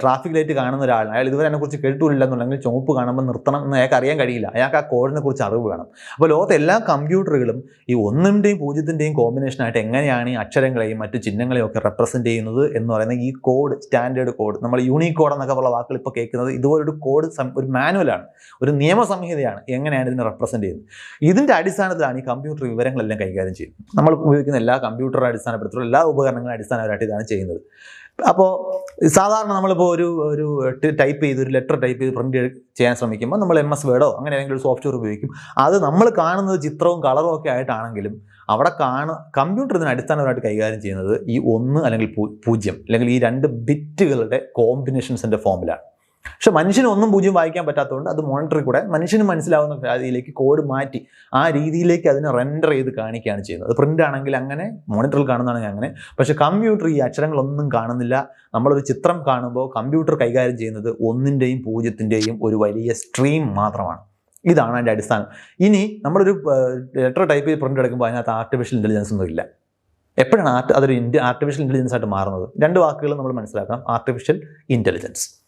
ട്രാഫിക് ലൈറ്റ് കാണുന്ന ഒരാൾ അയാൾ ഇതുവരെ അതിനെക്കുറിച്ച് കേട്ടിട്ടില്ലെന്നുണ്ടെങ്കിൽ ചുവപ്പ് കാണുമ്പോൾ നിർത്തണം എന്ന് അയാൾക്ക് അറിയാൻ കഴിയില്ല. അയാൾക്ക് ആ കോഡിനെ കുറിച്ച് അറിവ് വേണം. അപ്പോൾ ലോകത്തെ എല്ലാ കമ്പ്യൂട്ടറുകളും ഈ ഒന്നിന്റെയും പൂജ്യത്തിന്റെയും കോമ്പിനേഷനായിട്ട് എങ്ങനെയാണ് ഈ അക്ഷരങ്ങളെയും മറ്റ് ചിഹ്നങ്ങളെയും ഒക്കെ റെപ്രസെന്റ് ചെയ്യുന്നത് എന്ന് പറയുന്ന ഈ കോഡ് സ്റ്റാൻഡേർഡ് കോഡ് നമ്മൾ യൂണിക്കോഡ് എന്നൊക്കെ ഉള്ള വാക്കുകൾ ഇപ്പോൾ കേൾക്കുന്നത് ഇതുപോലൊരു കോഡ് ഒരു മാനുവലാണ് ഒരു നിയമസംഹിതയാണ് എങ്ങനെയാണ് ഇതിനെ റെപ്രസെന്റ് ചെയ്യുന്നത്. ഇതിന്റെ അടിസ്ഥാനത്തിലാണ് ഈ കമ്പ്യൂട്ടർ വിവരങ്ങളെല്ലാം കൈകാര്യം ചെയ്യുന്നത്. നമ്മൾ ഉപയോഗിക്കുന്ന എല്ലാ കമ്പ്യൂട്ടർ അടിസ്ഥാനപ്പെടുത്തിയുള്ള എല്ലാ ഉപകരണങ്ങളും അടിസ്ഥാനപരമായിട്ട് ഇതാണ് ചെയ്യുന്നത്. അപ്പോൾ സാധാരണ നമ്മളിപ്പോൾ ഒരു ഒരു ടൈപ്പ് ചെയ്ത് ഒരു ലെറ്റർ ടൈപ്പ് ചെയ്ത് പ്രിന്റ് ചെയ്യാൻ ശ്രമിക്കുമ്പോൾ നമ്മൾ എം എസ് വേർഡോ അങ്ങനെ ഏതെങ്കിലും ഒരു സോഫ്റ്റ്വെയർ ഉപയോഗിക്കും. അത് നമ്മൾ കാണുന്നത് ചിത്രവും കളറും ഒക്കെ ആയിട്ടാണെങ്കിലും അവിടെ കാണ കമ്പ്യൂട്ടർ ഇതിന് അടിസ്ഥാനപരമായിട്ട് കൈകാര്യം ചെയ്യുന്നത് ഈ ഒന്ന് അല്ലെങ്കിൽ പൂജ്യം അല്ലെങ്കിൽ ഈ രണ്ട് ബിറ്റുകളുടെ കോമ്പിനേഷൻസിന്റെ ഫോമിലാണ് പക്ഷെ മനുഷ്യന് ഒന്നും പൂജ്യം വായിക്കാൻ പറ്റാത്തതുകൊണ്ട് അത് മോണിറ്ററിൽ കൂടെ മനുഷ്യന് മനസ്സിലാവുന്ന രീതിയിലേക്ക് കോഡ് മാറ്റി ആ രീതിയിലേക്ക് അതിനെ റെൻഡർ ചെയ്ത് കാണിക്കുകയാണ് ചെയ്യുന്നത്. അത് പ്രിന്റ് ആണെങ്കിൽ അങ്ങനെ മോണിറ്ററിൽ കാണുന്നതാണെങ്കിൽ അങ്ങനെ. പക്ഷേ കമ്പ്യൂട്ടർ ഈ അക്ഷരങ്ങളൊന്നും കാണുന്നില്ല. നമ്മളൊരു ചിത്രം കാണുമ്പോൾ കമ്പ്യൂട്ടർ കൈകാര്യം ചെയ്യുന്നത് ഒന്നിന്റെയും പൂജ്യത്തിന്റെയും ഒരു വലിയ സ്ട്രീം മാത്രമാണ്. ഇതാണ് അതിന്റെ അടിസ്ഥാനം. ഇനി നമ്മളൊരു ലെറ്റർ ടൈപ്പ് ചെയ്ത് പ്രിന്റ് എടുക്കുമ്പോൾ അതിനകത്ത് ആർട്ടിഫിഷ്യൽ ഇന്റലിജൻസ് ഒന്നും ഇല്ല. എപ്പോഴാണ് ആർട്ട് അതൊരു ആർട്ടിഫിഷ്യൽ ഇന്റലിജൻസ് ആയിട്ട് മാറുന്നത്? രണ്ട് വാക്കുകൾ നമ്മൾ മനസ്സിലാക്കണം ആർട്ടിഫിഷ്യൽ ഇന്റലിജൻസ്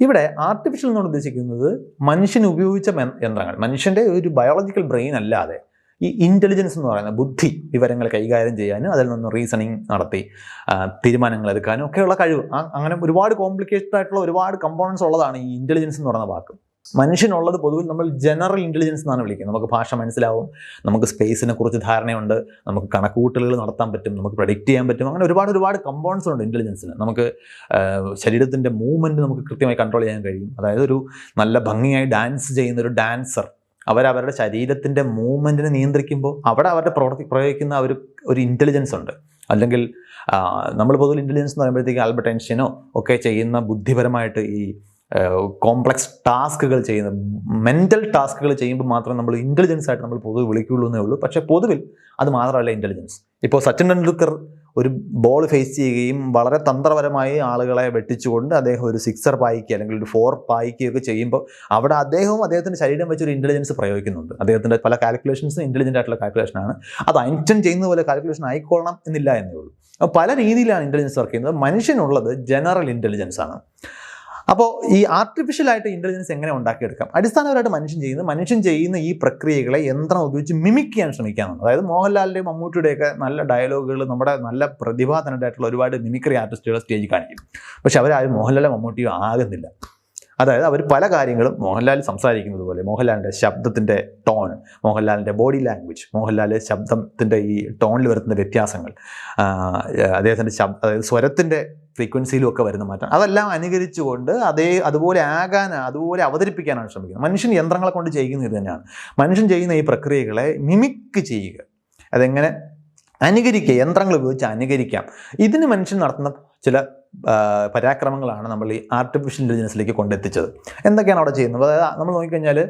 ഇവിടെ ആർട്ടിഫിഷ്യൽ എന്നാണ് ഉദ്ദേശിക്കുന്നത് മനുഷ്യൻ ഉപയോഗിച്ച യന്ത്രങ്ങൾ. മനുഷ്യന്റെ ഒരു ബയോളജിക്കൽ ബ്രെയിൻ അല്ലാതെ ഈ ഇന്റലിജൻസ് എന്ന് പറയുന്ന ബുദ്ധി വിവരങ്ങൾ കൈകാര്യം ചെയ്യാനും അതിൽ നിന്ന് റീസണിങ് നടത്തി തീരുമാനങ്ങൾ എടുക്കാനും ഒക്കെയുള്ള കഴിവ്. അങ്ങനെ ഒരുപാട് കോംപ്ലിക്കേറ്റഡ് ആയിട്ടുള്ള ഒരുപാട് കമ്പോണൻസ് ഉള്ളതാണ് ഈ ഇന്റലിജൻസ് എന്ന് പറയുന്ന വാക്ക്. മനുഷ്യനുള്ളത് പൊതുവിൽ നമ്മൾ ജനറൽ ഇന്റലിജൻസ് എന്നാണ് വിളിക്കുന്നത്. നമുക്ക് ഭാഷ മനസ്സിലാവും നമുക്ക് സ്പേസിനെ കുറിച്ച് ധാരണയുണ്ട് നമുക്ക് കണക്കുകൂട്ടലുകൾ നടത്താൻ പറ്റും നമുക്ക് പ്രഡിക്റ്റ് ചെയ്യാൻ പറ്റും. അങ്ങനെ ഒരുപാട് ഒരുപാട് കമ്പോണൻസ് ഉണ്ട് ഇന്റലിജൻസിന് നമുക്ക് ശരീരത്തിന്റെ മൂവ്മെന്റ് നമുക്ക് കൃത്യമായി കൺട്രോൾ ചെയ്യാൻ കഴിയും. അതായത് ഒരു നല്ല ഭംഗിയായി ഡാൻസ് ചെയ്യുന്ന ഒരു ഡാൻസർ അവരവരുടെ ശരീരത്തിന്റെ മൂവ്മെന്റിനെ നിയന്ത്രിക്കുമ്പോൾ അവിടെ അവരുടെ പ്രവർത്തി പ്രയോഗിക്കുന്ന ഒരു ഒരു ഇന്റലിജൻസ് ഉണ്ട്. അല്ലെങ്കിൽ നമ്മൾ പൊതുവിൽ ഇന്റലിജൻസ് എന്ന് പറയുമ്പോഴത്തേക്ക് ആൽബർട്ട് ഐൻസ്റ്റീനോ ഒക്കെ ചെയ്യുന്ന ബുദ്ധിപരമായിട്ട് ഈ കോംപ്ലക്സ് ടാസ്കുകൾ ചെയ്യുന്ന മെന്റൽ ടാസ്കുകൾ ചെയ്യുമ്പോൾ മാത്രമേ നമ്മൾ ഇന്റലിജൻസ് ആയിട്ട് നമ്മൾ പൊതുവെ വിളിക്കുകയുള്ളൂ എന്നേ ഉള്ളൂ. പക്ഷേ പൊതുവിൽ അത് മാത്രമല്ല ഇന്റലിജൻസ് ഇപ്പോൾ സച്ചിൻ ടെണ്ടുൽക്കർ ഒരു ബോൾ ഫേസ് ചെയ്യുകയും വളരെ തന്ത്രപരമായി ആളുകളെ വെട്ടിച്ചുകൊണ്ട് അദ്ദേഹം ഒരു സിക്സർ പായിക്കുക അല്ലെങ്കിൽ ഒരു ഫോർ പായിക്കുകയൊക്കെ ചെയ്യുമ്പോൾ അവിടെ അദ്ദേഹവും അദ്ദേഹത്തിന്റെ ശരീരം വെച്ചൊരു ഇന്റലിജൻസ് പ്രയോഗിക്കുന്നുണ്ട്. അദ്ദേഹത്തിന്റെ പല കാൽക്കുലേഷൻസും ഇന്റലിജന്റ് ആയിട്ടുള്ള കാൽക്കുലേഷനാണ് അത് ഐൻസ്റ്റൻ ചെയ്യുന്ന പോലെ കാൽക്കുലേഷൻ ആയിക്കൊള്ളണം എന്നില്ല എന്നേ ഉള്ളൂ. പല രീതിയിലാണ് ഇന്റലിജൻസ് വർക്ക് ചെയ്യുന്നത്. മനുഷ്യനുള്ളത് ജനറൽ ഇന്റലിജൻസ് ആണ്. അപ്പോൾ ഈ ആർട്ടിഫിഷ്യൽ ആയിട്ട് ഇന്റലിജൻസ് എങ്ങനെ ഉണ്ടാക്കിയെടുക്കാം? അടിസ്ഥാനപരമായിട്ട് മനുഷ്യൻ ചെയ്യുന്നത് മനുഷ്യൻ ചെയ്യുന്ന ഈ പ്രക്രിയകളെ യന്ത്രം ഉപയോഗിച്ച് മിമിക് ചെയ്യാൻ ശ്രമിക്കാനാണ് അതായത് മോഹൻലാലിന്റെയും മമ്മൂട്ടിയുടെയൊക്കെ നല്ല ഡയലോഗുകൾ നമ്മുടെ നല്ല പ്രതിഭാതനായിട്ടുള്ള ഒരുപാട് മിമിക്രി ആർട്ടിസ്റ്റുകൾ സ്റ്റേജിൽ കാണിക്കും. പക്ഷെ അവരാരും മോഹൻലാലും മമ്മൂട്ടിയും ആകുന്നില്ല. അതായത് അവർ പല കാര്യങ്ങളും മോഹൻലാൽ സംസാരിക്കുന്നത് പോലെ മോഹൻലാലിന്റെ ശബ്ദത്തിന്റെ ടോൺ മോഹൻലാലിന്റെ ബോഡി ലാംഗ്വേജ് മോഹൻലാൽ ശബ്ദത്തിന്റെ ഈ ടോണിൽ വരുന്ന വ്യത്യാസങ്ങൾ അദ്ദേഹത്തിന്റെ ശബ്ദ അതായത് സ്വരത്തിന്റെ ഫ്രീക്വൻസിയിലും ഒക്കെ വരുന്ന മാറ്റം. അതെല്ലാം അനുകരിച്ചുകൊണ്ട് അതേ അതുപോലെ ആകാൻ അതുപോലെ അവതരിപ്പിക്കാനാണ് ശ്രമിക്കുന്നത്. മനുഷ്യൻ യന്ത്രങ്ങളെ കൊണ്ട് ചെയ്യുന്ന ഇത് തന്നെയാണ്. മനുഷ്യൻ ചെയ്യുന്ന ഈ പ്രക്രിയകളെ മിമിക്ക് ചെയ്യുക. അതെങ്ങനെ? അനുകരിക്കുക. യന്ത്രങ്ങൾ ഉപയോഗിച്ച് അനുകരിക്കാം. ഇതിന് മനുഷ്യൻ നടത്തുന്ന ചില പരാക്രമങ്ങളാണ് നമ്മൾ ഈ ആർട്ടിഫിഷ്യൽ ഇന്റലിജൻസിലേക്ക് കൊണ്ടെത്തിച്ചത്. എന്തൊക്കെയാണ് അവിടെ ചെയ്യുന്നത്? അതായത് നമ്മൾ നോക്കിക്കഴിഞ്ഞാൽ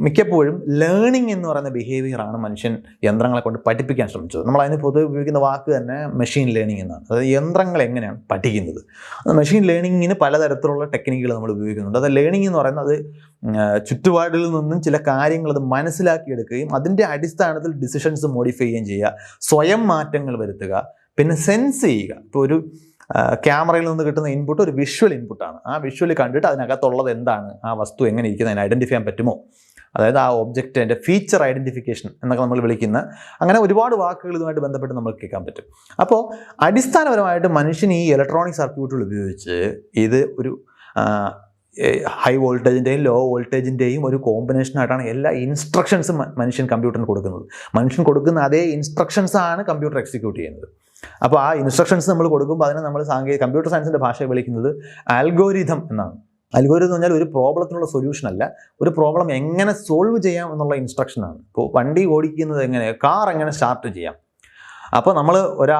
മിക്കപ്പോഴും ലേണിംഗ് എന്ന് പറയുന്ന ബിഹേവിയറാണ് മനുഷ്യൻ യന്ത്രങ്ങളെ കൊണ്ട് പഠിപ്പിക്കാൻ ശ്രമിച്ചത്. നമ്മൾ അതിന് പൊതുവെ ഉപയോഗിക്കുന്ന വാക്ക് തന്നെ മെഷീൻ ലേണിംഗ് എന്നാണ്. അതായത് യന്ത്രങ്ങൾ എങ്ങനെയാണ് പഠിക്കുന്നത്? മെഷീൻ ലേണിങ്ങിന് പലതരത്തിലുള്ള ടെക്നിക്കുകൾ നമ്മൾ ഉപയോഗിക്കുന്നുണ്ട്. അത് ലേണിംഗ് എന്ന് പറയുന്നത് ചുറ്റുപാടിൽ നിന്നും ചില കാര്യങ്ങൾ അത് മനസ്സിലാക്കിയെടുക്കുകയും അതിന്റെ അടിസ്ഥാനത്തിൽ ഡിസിഷൻസ് മോഡിഫൈ ചെയ്യുകയും ചെയ്യുക. സ്വയം മാറ്റങ്ങൾ വരുത്തുക. പിന്നെ സെൻസ് ചെയ്യുക. ഇപ്പോൾ ഒരു ക്യാമറയിൽ നിന്ന് കിട്ടുന്ന ഇൻപുട്ട് ഒരു വിഷ്വൽ ഇൻപുട്ടാണ് ആ വിഷ്വൽ കണ്ടിട്ട് അതിനകത്തുള്ളത് എന്താണ്? ആ വസ്തു എങ്ങനെ ഇരിക്കുന്നത് ഐഡന്റിഫൈ ചെയ്യാൻ പറ്റുമോ? അതായത് ആ ഒബ്ജക്റ്റിന്റെ ഫീച്ചർ ഐഡന്റിഫിക്കേഷൻ എന്നൊക്കെ നമ്മൾ വിളിക്കുന്ന അങ്ങനെ ഒരുപാട് വാക്കുകൾ ഇതുമായിട്ട് ബന്ധപ്പെട്ട് നമ്മൾ കേൾക്കാൻ പറ്റും. അപ്പോൾ അടിസ്ഥാനപരമായിട്ട് മനുഷ്യൻ ഈ ഇലക്ട്രോണിക് സർക്യൂട്ടുകൾ ഉപയോഗിച്ച് ഇത് ഒരു ഹൈ വോൾട്ടേജിന്റെയും ലോ വോൾട്ടേജിന്റെയും ഒരു കോമ്പിനേഷനായിട്ടാണ് എല്ലാ ഇൻസ്ട്രക്ഷൻസും മനുഷ്യൻ കമ്പ്യൂട്ടറിന് കൊടുക്കുന്നത്. മനുഷ്യൻ കൊടുക്കുന്ന അതേ ഇൻസ്ട്രക്ഷൻസാണ് കമ്പ്യൂട്ടർ എക്സിക്യൂട്ട് ചെയ്യുന്നത്. അപ്പോൾ ആ ഇൻസ്ട്രക്ഷൻസ് നമ്മൾ കൊടുക്കുമ്പോൾ അതിനെ നമ്മൾ സാങ്കേതിക കമ്പ്യൂട്ടർ സയൻസിന്റെ ഭാഷയെ വിളിക്കുന്നത് അൽഗോരിതം എന്നാണ്. അൽഗോരിതം എന്ന് പറഞ്ഞാൽ ഒരു പ്രോബ്ലത്തിനുള്ള സൊല്യൂഷൻ അല്ല. ഒരു പ്രോബ്ലം എങ്ങനെ സോൾവ് ചെയ്യാം എന്നുള്ള ഇൻസ്ട്രക്ഷനാണ് ഇപ്പോൾ വണ്ടി ഓടിക്കുന്നത് എങ്ങനെ കാർ എങ്ങനെ സ്റ്റാർട്ട് ചെയ്യാം. അപ്പോൾ നമ്മൾ ഒരാ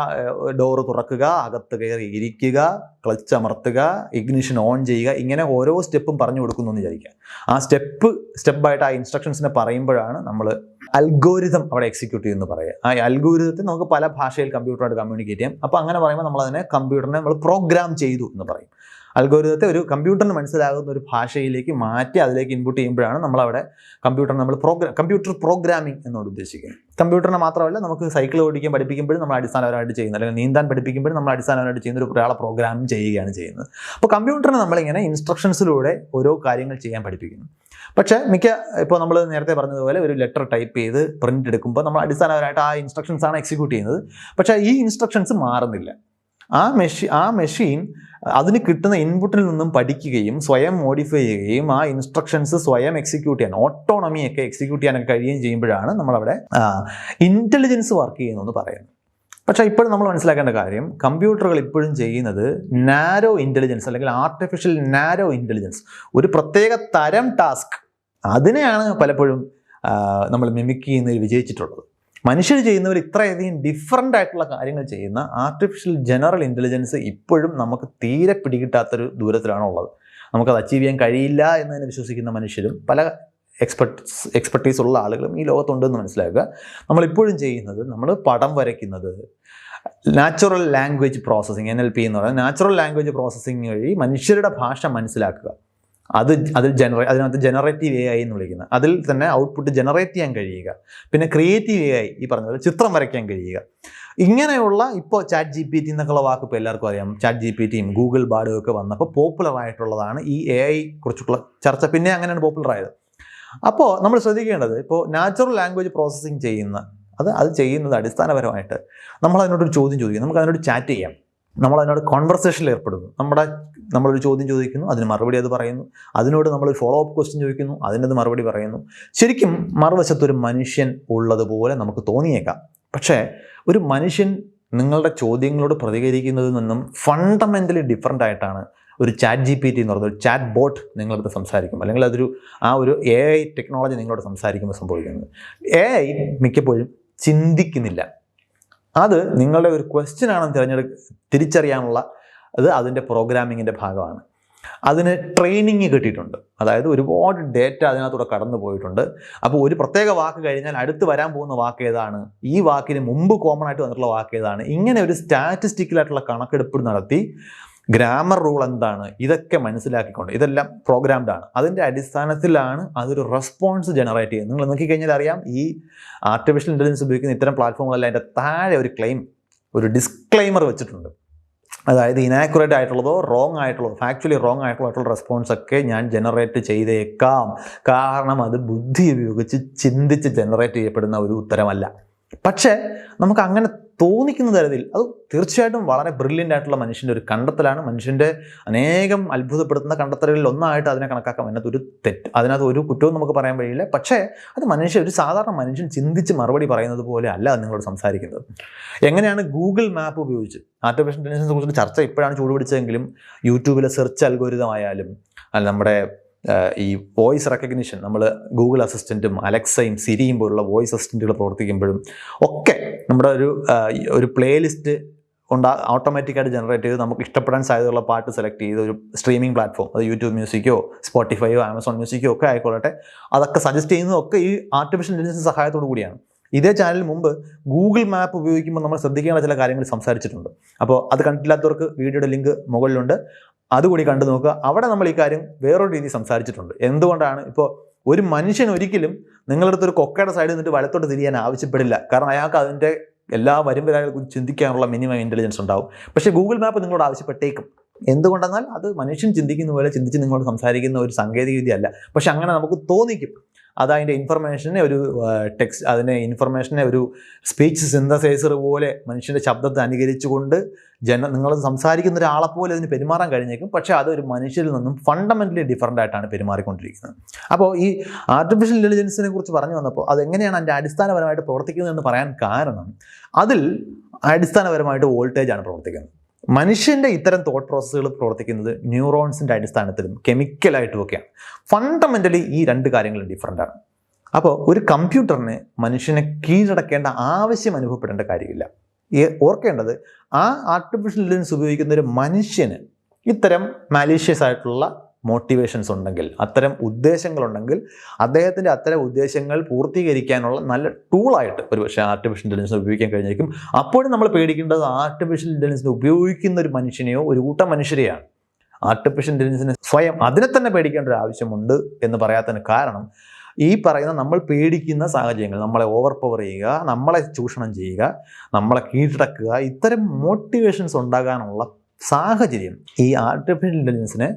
ഡോറ് തുറക്കുക അകത്ത് കയറി ഇരിക്കുക ക്ലച്ച് അമർത്തുക ഇഗ്നിഷൻ ഓൺ ചെയ്യുക ഇങ്ങനെ ഓരോ സ്റ്റെപ്പും പറഞ്ഞു കൊടുക്കുന്നു എന്ന് വിചാരിക്കുക. ആ സ്റ്റെപ്പ് സ്റ്റെപ്പായിട്ട് ആ ഇൻസ്ട്രക്ഷൻസിനെ പറയുമ്പോഴാണ് നമ്മൾ അൽഗോരിതം അവിടെ എക്സിക്യൂട്ട് ചെയ്യുന്നു പറയുക. ആ അൽഗോരിതത്തെ നമുക്ക് പല ഭാഷയിൽ കമ്പ്യൂട്ടറായിട്ട് കമ്മ്യൂണിക്കേറ്റ് ചെയ്യാം. അപ്പോൾ അങ്ങനെ പറയുമ്പോൾ നമ്മൾ അതിനെ കമ്പ്യൂട്ടറിനെ നമ്മൾ പ്രോഗ്രാം ചെയ്തു എന്ന് പറയും. അൽഗോരിതത്തെ ഒരു കമ്പ്യൂട്ടറിന് മനസ്സിലാകുന്ന ഒരു ഭാഷയിലേക്ക് മാറ്റി അതിലേക്ക് ഇൻപുട്ട് ചെയ്യുമ്പോഴാണ് നമ്മളവിടെ കമ്പ്യൂട്ടർ നമ്മൾ പ്രോഗ്രാം കമ്പ്യൂട്ടർ പ്രോഗ്രാമിംഗ് എന്നോട് ഉദ്ദേശിക്കുന്നത്. കമ്പ്യൂട്ടറിനെ മാത്രമല്ല നമുക്ക് സൈക്കിൾ ഓടിക്കാൻ പഠിപ്പിക്കുമ്പോഴും നമ്മൾ അടിസ്ഥാനപരമായിട്ട് ചെയ്യുന്നത്. അല്ലെങ്കിൽ നീന്താൻ പഠിപ്പിക്കുമ്പോഴും നമ്മൾ അടിസ്ഥാനപരമായിട്ട് ചെയ്യുന്ന ഒരു ഒരാളെ പ്രോഗ്രാം ചെയ്യുകയാണ് ചെയ്യുന്നത്. അപ്പോൾ കമ്പ്യൂട്ടറിനെ നമ്മളിങ്ങനെ ഇൻസ്ട്രക്ഷൻസിലൂടെ ഓരോ കാര്യങ്ങൾ ചെയ്യാൻ പഠിപ്പിക്കുന്നു. പക്ഷേ മിക്ക ഇപ്പോൾ നമ്മൾ നേരത്തെ പറഞ്ഞതുപോലെ ഒരു ലെറ്റർ ടൈപ്പ് ചെയ്ത് പ്രിന്റ് എടുക്കുമ്പോൾ നമ്മൾ അടിസ്ഥാനപരമായിട്ട് ആ ഇൻസ്ട്രക്ഷൻസ് ആണ് എക്സിക്യൂട്ട് ചെയ്യുന്നത്. പക്ഷേ ഈ ഇൻസ്ട്രക്ഷൻസ് മാറുന്നില്ല. ആ മെഷീൻ ആ മെഷീൻ അതിന് കിട്ടുന്ന ഇൻപുട്ടിൽ നിന്നും പഠിക്കുകയും സ്വയം മോഡിഫൈ ചെയ്യുകയും ആ ഇൻസ്ട്രക്ഷൻസ് സ്വയം എക്സിക്യൂട്ട് ചെയ്യാൻ ഓട്ടോണമിയൊക്കെ എക്സിക്യൂട്ട് ചെയ്യാനൊക്കെ കഴിയുകയും ചെയ്യുമ്പോഴാണ് നമ്മളവിടെ ഇന്റലിജൻസ് വർക്ക് ചെയ്യുന്നു എന്ന് പറയുന്നത്. പക്ഷേ ഇപ്പോഴും നമ്മൾ മനസ്സിലാക്കേണ്ട കാര്യം കമ്പ്യൂട്ടറുകൾ ഇപ്പോഴും ചെയ്യുന്നത് നാരോ ഇന്റലിജൻസ് അല്ലെങ്കിൽ ആർട്ടിഫിഷ്യൽ നാരോ ഇന്റലിജൻസ് ഒരു പ്രത്യേക തരം ടാസ്ക് അതിനെയാണ് പലപ്പോഴും നമ്മൾ മിമിക് ചെയ്യുന്നതിൽ വിജയിച്ചിട്ടുള്ളത്. മനുഷ്യർ ചെയ്യുന്നവർ ഇത്രയധികം ഡിഫറന്റ് ആയിട്ടുള്ള കാര്യങ്ങൾ ചെയ്യുന്ന ആർട്ടിഫിഷ്യൽ ജനറൽ ഇന്റലിജൻസ് ഇപ്പോഴും നമുക്ക് തീരെ പിടികിട്ടാത്തൊരു ദൂരത്തിലാണ് ഉള്ളത് നമുക്കത് അച്ചീവ് ചെയ്യാൻ കഴിയില്ല എന്ന് തന്നെ വിശ്വസിക്കുന്ന മനുഷ്യരും പല എക്സ്പെർട്സ് എക്സ്പെർട്ടീസ് ഉള്ള ആളുകളും ഈ ലോകത്തുണ്ടെന്ന് മനസ്സിലാക്കുക. നമ്മളിപ്പോഴും ചെയ്യുന്നത് നമ്മൾ പടം വരയ്ക്കുന്നത് natural language processing N L P എന്ന് പറയുന്നത് നാച്ചുറൽ ലാംഗ്വേജ് പ്രോസസ്സിങ് വഴി മനുഷ്യരുടെ ഭാഷ മനസ്സിലാക്കുക. അത് അതിൽ ജനറേ അതിനകത്ത് ജനറേറ്റീവ് എ ഐ എന്ന് വിളിക്കുന്നത്. അതിൽ തന്നെ ഔട്ട്പുട്ട് ജനറേറ്റ് ചെയ്യാൻ കഴിയുക. പിന്നെ ക്രിയേറ്റീവ് എ ഐ ഈ പറഞ്ഞ പോലെ ചിത്രം വരയ്ക്കാൻ കഴിയുക. ഇങ്ങനെയുള്ള ഇപ്പോൾ ചാറ്റ് ജി പി ടി എന്നൊക്കെയുള്ള വാക്ക് ഇപ്പോൾ എല്ലാവർക്കും അറിയാം. ചാറ്റ് ജി പി ടിയും ഗൂഗിൾ ബാഡും ഒക്കെ വന്നപ്പോൾ പോപ്പുലർ ആയിട്ടുള്ളതാണ് ഈ എ ഐ കുറിച്ചുള്ള ചർച്ച. പിന്നെ അങ്ങനെയാണ് പോപ്പുലർ ആയത്. അപ്പോൾ നമ്മൾ ശ്രദ്ധിക്കേണ്ടത് ഇപ്പോൾ നാച്ചുറൽ ലാംഗ്വേജ് പ്രോസസ്സിങ് ചെയ്യുന്ന അത് അത് ചെയ്യുന്നത് അടിസ്ഥാനപരമായിട്ട് നമ്മൾ അതിനോടൊരു ചോദ്യം ചോദിക്കും. നമുക്ക് അതിനോട് ചാറ്റ് ചെയ്യാം. നമ്മൾ അതിനോട് കോൺവെർസേഷനിൽ ഏർപ്പെടുന്നു. നമ്മുടെ നമ്മളൊരു ചോദ്യം ചോദിക്കുന്നു അതിന് മറുപടി അത് പറയുന്നു. അതിനോട് നമ്മൾ ഫോളോ അപ്പ് ക്വസ്റ്റ്യൻ ചോദിക്കുന്നു അതിനത് മറുപടി പറയുന്നു. ശരിക്കും മറുവശത്തൊരു മനുഷ്യൻ ഉള്ളതുപോലെ നമുക്ക് തോന്നിയേക്കാം. പക്ഷേ ഒരു മനുഷ്യൻ നിങ്ങളുടെ ചോദ്യങ്ങളോട് പ്രതികരിക്കുന്നതിൽ നിന്നും ഫണ്ടമെന്റലി ഡിഫറെന്റ് ആയിട്ടാണ് ഒരു ചാറ്റ് ജി പി ടി എന്ന് പറയുന്നത് ഒരു ചാറ്റ് ബോട്ട് നിങ്ങളടുത്ത് സംസാരിക്കും. അല്ലെങ്കിൽ അതൊരു ആ ഒരു എ ഐ ടെക്നോളജി നിങ്ങളോട് സംസാരിക്കുമ്പോൾ സംഭവിക്കുന്നത്. എ ഐ മിക്കപ്പോഴും ചിന്തിക്കുന്നില്ല. അത് നിങ്ങളുടെ ഒരു ക്വസ്റ്റ്യൻ ആണെന്ന് തിരിച്ചറിയാനുള്ള അത് അതിന്റെ പ്രോഗ്രാമിങ്ങിന്റെ ഭാഗമാണ്. അതിന് ട്രെയിനിങ് കിട്ടിയിട്ടുണ്ട്. അതായത് ഒരുപാട് ഡേറ്റ അതിനകത്തൂടെ കടന്നു പോയിട്ടുണ്ട്. അപ്പോൾ ഒരു പ്രത്യേക വാക്ക് കഴിഞ്ഞാൽ അടുത്ത് വരാൻ പോകുന്ന വാക്ക് ഏതാണ്? ഈ വാക്കിന് മുമ്പ് കോമൺ ആയിട്ട് വന്നിട്ടുള്ള വാക്ക് ഏതാണ്? ഇങ്ങനെ ഒരു സ്റ്റാറ്റിസ്റ്റിക്കലായിട്ടുള്ള കണക്കെടുപ്പ് നടത്തി ഗ്രാമർ റൂൾ എന്താണ്? ഇതൊക്കെ മനസ്സിലാക്കിക്കൊണ്ട് ഇതെല്ലാം പ്രോഗ്രാംഡ് ആണ്. അതിന്റെ അടിസ്ഥാനത്തിലാണ് അതൊരു റെസ്പോൺസ് ജനറേറ്റ് ചെയ്യുന്നത്. നിങ്ങൾ നോക്കിക്കഴിഞ്ഞാൽ അറിയാം ഈ ആർട്ടിഫിഷ്യൽ ഇന്റലിജൻസ് ഉപയോഗിക്കുന്ന ഇത്തരം പ്ലാറ്റ്ഫോമുകളെല്ലാം അതിന്റെ താഴെ ഒരു ക്ലെയിം ഒരു ഡിസ്ക്ലെയിമർ വെച്ചിട്ടുണ്ട്. അതായത് ഇനാക്യുറേറ്റ് ആയിട്ടുള്ളതോ റോങ് ആയിട്ടുള്ളതോ ഫാക്ച്വലി റോങ് ആയിട്ടുള്ള റെസ്പോൺസ് ഒക്കെ ഞാൻ ജനറേറ്റ് ചെയ്തേക്കാം. കാരണം അത് ബുദ്ധി ഉപയോഗിച്ച് ചിന്തിച്ച് ജനറേറ്റ് ചെയ്യപ്പെടുന്ന ഒരു ഉത്തരമല്ല. പക്ഷേ നമുക്ക് അങ്ങനെ തോന്നിക്കുന്ന തരത്തിൽ അത് തീർച്ചയായിട്ടും വളരെ ബ്രില്യന്റ് ആയിട്ടുള്ള മനുഷ്യന്റെ ഒരു കണ്ടെത്തലാണ്. മനുഷ്യന്റെ അനേകം അത്ഭുതപ്പെടുത്തുന്ന കണ്ടെത്തലുകളിൽ ഒന്നായിട്ട് അതിനെ കണക്കാക്കാം. അതിനകത്ത് ഒരു തെറ്റ് അതിനകത്ത് ഒരു കുറ്റവും നമുക്ക് പറയാൻ കഴിയില്ല. പക്ഷേ അത് മനുഷ്യ ഒരു സാധാരണ മനുഷ്യൻ ചിന്തിച്ച് മറുപടി പറയുന്നത് പോലെ അല്ല നിങ്ങളോട് സംസാരിക്കുന്നത്. എങ്ങനെയാണ് ഗൂഗിൾ മാപ്പ് ഉപയോഗിച്ച് ആർട്ടിഫിഷ്യൽ ഇന്റലിജൻസിനെ കുറിച്ച് ചർച്ച ഇപ്പോഴാണ് ചൂടുപിടിച്ചതെങ്കിലും യൂട്യൂബിലെ സെർച്ച് അൽഗോരിതം ആയാലും അല്ല നമ്മുടെ ഈ വോയിസ് റെക്കഗ്നിഷൻ നമ്മൾ ഗൂഗിൾ അസിസ്റ്റന്റും അലക്സയും സിരിയും പോലുള്ള വോയിസ് അസിസ്റ്റന്റുകൾ പ്രവർത്തിക്കുമ്പോഴും ഒക്കെ നമ്മുടെ ഒരു ഒരു പ്ലേലിസ്റ്റ് ഉണ്ടാ ഓട്ടോമാറ്റിക്കായിട്ട് ജനറേറ്റ് ചെയ്ത് നമുക്ക് ഇഷ്ടപ്പെടാൻ സാധ്യതയുള്ള പാട്ട് സെലക്ട് ചെയ്ത് ഒരു സ്ട്രീമിംഗ് പ്ലാറ്റ്ഫോം അത് യൂട്യൂബ് മ്യൂസിക്കോ സ്പോട്ടിഫൈയോ ആമസോൺ മ്യൂസിക്കോ ഒക്കെ ആയിക്കോട്ടെ അതൊക്കെ സജസ്റ്റ് ചെയ്യുന്നതൊക്കെ ഈ ആർട്ടിഫിഷ്യൽ ഇന്റലിജൻസ് സഹായത്തോടു കൂടിയാണ്. ഇതേ ചാനൽ മുമ്പ് ഗൂഗിൾ മാപ്പ് ഉപയോഗിക്കുമ്പോൾ നമ്മൾ ശ്രദ്ധിക്കേണ്ട ചില കാര്യങ്ങൾ സംസാരിച്ചിട്ടുണ്ട്. അപ്പോൾ അത് കണ്ടില്ലാത്തവർക്ക് വീഡിയോയുടെ ലിങ്ക് മുകളിലുണ്ട്. അതുകൂടി കണ്ടു നോക്കുക. അവിടെ നമ്മൾ ഈ കാര്യം വേറൊരു രീതി സംസാരിച്ചിട്ടുണ്ട്. എന്തുകൊണ്ടാണ്? ഇപ്പോൾ ഒരു മനുഷ്യൻ ഒരിക്കലും നിങ്ങളുടെ അടുത്ത് ഒരു കൊക്കയുടെ സൈഡിൽ നിന്നിട്ട് വലത്തോട്ട് തിരിയാൻ ആവശ്യപ്പെടില്ല. കാരണം അയാൾക്ക് അതിന്റെ എല്ലാ വരും വരാനും ചിന്തിക്കാനുള്ള മിനിമം ഇന്റലിജൻസ് ഉണ്ടാവും. പക്ഷേ ഗൂഗിൾ മാപ്പ് നിങ്ങളോട് ആവശ്യപ്പെട്ടേക്കും. എന്തുകൊണ്ടെന്നാൽ അത് മനുഷ്യൻ ചിന്തിക്കുന്ന പോലെ ചിന്തിച്ച് നിങ്ങളോട് സംസാരിക്കുന്ന ഒരു സാങ്കേതിക വിദ്യയല്ല പക്ഷെ അങ്ങനെ നമുക്ക് തോന്നിക്കും. അത് അതിന്റെ ഇൻഫർമേഷനെ ഒരു ടെക്സ്റ്റ് അതിനെ ഇൻഫർമേഷനെ ഒരു സ്പീച്ച് സിന്തസൈസർ പോലെ മനുഷ്യന്റെ ശബ്ദത്തെ അനുകരിച്ചുകൊണ്ട് ജന നിങ്ങൾ സംസാരിക്കുന്ന ഒരാളെ പോലെ അതിന് പെരുമാറാൻ കഴിഞ്ഞേക്കും. പക്ഷേ അത് ഒരു മനുഷ്യരിൽ നിന്നും ഫണ്ടമെന്റലി ഡിഫറന്റ് ആയിട്ടാണ് പെരുമാറിക്കൊണ്ടിരിക്കുന്നത്. അപ്പോൾ ഈ ആർട്ടിഫിഷ്യൽ ഇന്റലിജൻസിനെ കുറിച്ച് പറഞ്ഞു വന്നപ്പോൾ അതെങ്ങനെയാണ് അതിന്റെ അടിസ്ഥാനപരമായിട്ട് പ്രവർത്തിക്കുന്നതെന്ന് പറയാൻ കാരണം അതിൽ അടിസ്ഥാനപരമായിട്ട് വോൾട്ടേജാണ് പ്രവർത്തിക്കുന്നത്. മനുഷ്യന്റെ ഇത്തരം തോട്ട് പ്രോസസ്സുകൾ പ്രവർത്തിക്കുന്നത് ന്യൂറോൺസിന്റെ അടിസ്ഥാനത്തിലും കെമിക്കലായിട്ടുമൊക്കെയാണ് ഫണ്ടമെന്റലി ഈ രണ്ട് കാര്യങ്ങളും ഡിഫറന്റ് ആണ്. അപ്പോൾ ഒരു കമ്പ്യൂട്ടറിന് മനുഷ്യനെ കീഴടക്കേണ്ട ആവശ്യം അനുഭവപ്പെടേണ്ട കാര്യമില്ല. ഓർക്കേണ്ടത് ആ ആർട്ടിഫിഷ്യൽ ഇന്റലിജൻസ് ഉപയോഗിക്കുന്ന ഒരു മനുഷ്യന് ഇത്തരം മാലീഷ്യസ് ആയിട്ടുള്ള മോട്ടിവേഷൻസ് ഉണ്ടെങ്കിൽ അത്തരം ഉദ്ദേശങ്ങളുണ്ടെങ്കിൽ അദ്ദേഹത്തിന്റെ അത്തരം ഉദ്ദേശങ്ങൾ പൂർത്തീകരിക്കാനുള്ള നല്ല ടൂളായിട്ട് ഒരു പക്ഷേ ആർട്ടിഫിഷ്യൽ ഇന്റലിജൻസ് ഉപയോഗിക്കാൻ കഴിഞ്ഞേക്കും അപ്പോഴും നമ്മൾ പേടിക്കേണ്ടത് ആർട്ടിഫിഷ്യൽ ഇന്റലിജൻസിനെ ഉപയോഗിക്കുന്ന ഒരു മനുഷ്യനെയോ ഒരു കൂട്ടം മനുഷ്യരെയാണ്. ആർട്ടിഫിഷ്യൽ ഇന്റലിജൻസിനെ സ്വയം അതിനെ തന്നെ പേടിക്കേണ്ട ഒരു ആവശ്യമുണ്ട് എന്ന് പറയാത്തതിന് കാരണം ഈ പറയുന്ന നമ്മൾ പേടിക്കുന്ന സാഹചര്യങ്ങൾ നമ്മളെ ഓവർ പവർ ചെയ്യുക നമ്മളെ ചൂഷണം ചെയ്യുക നമ്മളെ കീഴടക്കുക ഇത്തരം മോട്ടിവേഷൻസ് ഉണ്ടാകാനുള്ള സാഹചര്യം ഈ ആർട്ടിഫിഷ്യൽ ഇന്റലിജൻസിനെ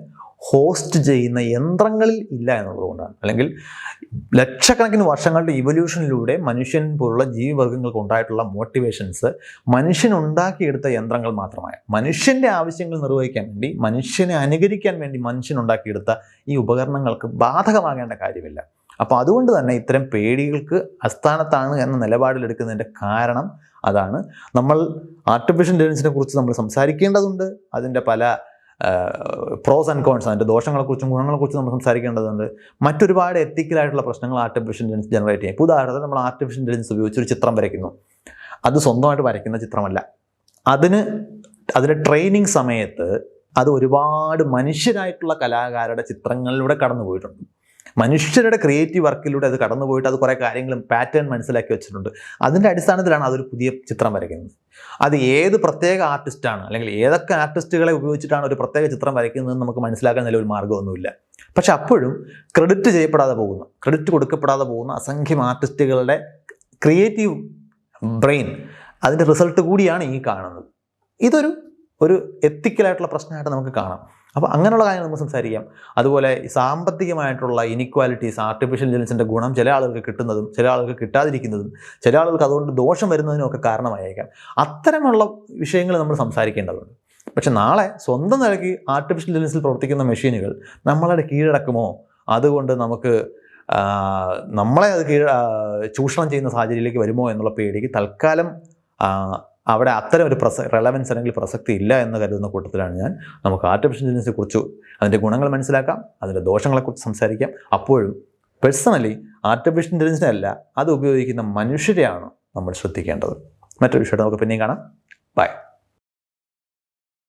ഹോസ്റ്റ് ചെയ്യുന്ന യന്ത്രങ്ങളിൽ ഇല്ല എന്നുള്ളതുകൊണ്ടാണ്. അല്ലെങ്കിൽ ലക്ഷക്കണക്കിന് വർഷങ്ങളുടെ ഇവല്യൂഷനിലൂടെ മനുഷ്യൻ പോലുള്ള ജീവിവർഗങ്ങൾക്ക് ഉണ്ടായിട്ടുള്ള മോട്ടിവേഷൻസ് മനുഷ്യൻ ഉണ്ടാക്കിയെടുത്ത യന്ത്രങ്ങൾ മാത്രമായ. മനുഷ്യന്റെ ആവശ്യങ്ങൾ നിർവഹിക്കാൻ വേണ്ടി മനുഷ്യനെ അനുകരിക്കാൻ വേണ്ടി മനുഷ്യൻ ഉണ്ടാക്കിയെടുത്ത ഈ ഉപകരണങ്ങൾക്ക് ബാധകമാകേണ്ട കാര്യമില്ല. അപ്പോൾ അതുകൊണ്ട് തന്നെ ഇത്തരം പേടികൾക്ക് അസ്ഥാനത്താണ് എന്ന നിലപാടിലെടുക്കുന്നതിന്റെ കാരണം അതാണ്. നമ്മൾ ആർട്ടിഫിഷ്യൽ ഇന്റലിജൻസിനെ കുറിച്ച് നമ്മൾ സംസാരിക്കേണ്ടതുണ്ട്. അതിന്റെ പല പ്രോസ് ആൻഡ് കോൺസ് അതിന്റെ ദോഷങ്ങളെക്കുറിച്ചും ഗുണങ്ങളെക്കുറിച്ചും നമ്മൾ സംസാരിക്കേണ്ടതുണ്ട്. മറ്റൊരുപാട് എത്തിക്കലായിട്ടുള്ള പ്രശ്നങ്ങൾ ആർട്ടിഫിഷ്യൽ ഇന്റലിജൻസ് ജനറേറ്റ് ചെയ്യും. ഉദാഹരണത്തിന് നമ്മൾ ആർട്ടിഫിഷ്യൽ ഇന്റലിജൻസ് ഉപയോഗിച്ച് ഒരു ചിത്രം വരയ്ക്കുന്നു. അത് സ്വന്തമായിട്ട് വരയ്ക്കുന്ന ചിത്രമല്ല. അതിന് അതിന്റെ ട്രെയിനിങ് സമയത്ത് അത് ഒരുപാട് മനുഷ്യരായിട്ടുള്ള കലാകാരുടെ ചിത്രങ്ങളിലൂടെ കടന്നു പോയിട്ടുണ്ട് മനുഷ്യരുടെ ക്രിയേറ്റീവ് വർക്കിലൂടെ അത് കടന്നുപോയിട്ട് അത് കുറേ കാര്യങ്ങളും പാറ്റേൺ മനസ്സിലാക്കി വെച്ചിട്ടുണ്ട്. അതിന്റെ അടിസ്ഥാനത്തിലാണ് അതൊരു പുതിയ ചിത്രം വരയ്ക്കുന്നത്. അത് ഏത് പ്രത്യേക ആർട്ടിസ്റ്റാണ് അല്ലെങ്കിൽ ഏതൊക്കെ ആർട്ടിസ്റ്റുകളെ ഉപയോഗിച്ചിട്ടാണ് ഒരു പ്രത്യേക ചിത്രം വരയ്ക്കുന്നതെന്ന് നമുക്ക് മനസ്സിലാക്കാൻ നിലവിൽ മാർഗമൊന്നുമില്ല. പക്ഷെ അപ്പോഴും ക്രെഡിറ്റ് ചെയ്യപ്പെടാതെ പോകുന്ന ക്രെഡിറ്റ് കൊടുക്കപ്പെടാതെ പോകുന്ന അസംഖ്യം ആർട്ടിസ്റ്റുകളുടെ ക്രിയേറ്റീവ് ബ്രെയിൻ അതിന്റെ റിസൾട്ട് കൂടിയാണ് ഈ കാണുന്നത്. ഇതൊരു ഒരു എത്തിക്കലായിട്ടുള്ള പ്രശ്നമായിട്ട് നമുക്ക് കാണാം. അപ്പോൾ അങ്ങനെയുള്ള കാര്യങ്ങൾ നമുക്ക് സംസാരിക്കാം. അതുപോലെ സാമ്പത്തികമായിട്ടുള്ള ഇനിക്വാലിറ്റീസ് ആർട്ടിഫിഷ്യൽ ഇന്റലിജൻസിന്റെ ഗുണം ചില ആളുകൾക്ക് കിട്ടുന്നതും ചില ആളുകൾക്ക് കിട്ടാതിരിക്കുന്നതും ചില ആളുകൾക്ക് അതുകൊണ്ട് ദോഷം വരുന്നതിനും കാരണമായേക്കാം. അത്തരമുള്ള വിഷയങ്ങൾ നമ്മൾ സംസാരിക്കേണ്ടതുണ്ട്. പക്ഷെ നാളെ സ്വന്തം നിലയ്ക്ക് ആർട്ടിഫിഷ്യൽ ഇന്റലിജൻസിൽ പ്രവർത്തിക്കുന്ന മെഷീനുകൾ നമ്മളെ കീഴടക്കുമോ? അതുകൊണ്ട് നമുക്ക് നമ്മളെ അത് കീഴ ചൂഷണം ചെയ്യുന്ന സാഹചര്യത്തിലേക്ക് വരുമോ എന്നുള്ള പേടിക്ക് തൽക്കാലം അവിടെ അത്തരം ഒരു പ്രസ റെലവൻസ് അല്ലെങ്കിൽ പ്രസക്തി ഇല്ല എന്ന് കരുതുന്ന കൂട്ടത്തിലാണ് ഞാൻ. നമുക്ക് ആർട്ടിഫിഷ്യൽ ഇന്റലിജൻസിനെ കുറിച്ച് അതിന്റെ ഗുണങ്ങൾ മനസ്സിലാക്കാം അതിന്റെ ദോഷങ്ങളെക്കുറിച്ച് സംസാരിക്കാം. അപ്പോഴും പേഴ്സണലി ആർട്ടിഫിഷ്യൽ ഇന്റലിജൻസിനെ അല്ല അത് ഉപയോഗിക്കുന്ന മനുഷ്യരെയാണ് നമ്മൾ ശ്രദ്ധിക്കേണ്ടത്. മറ്റൊരു വിഷയം നമുക്ക് പിന്നെയും കാണാം. ബൈ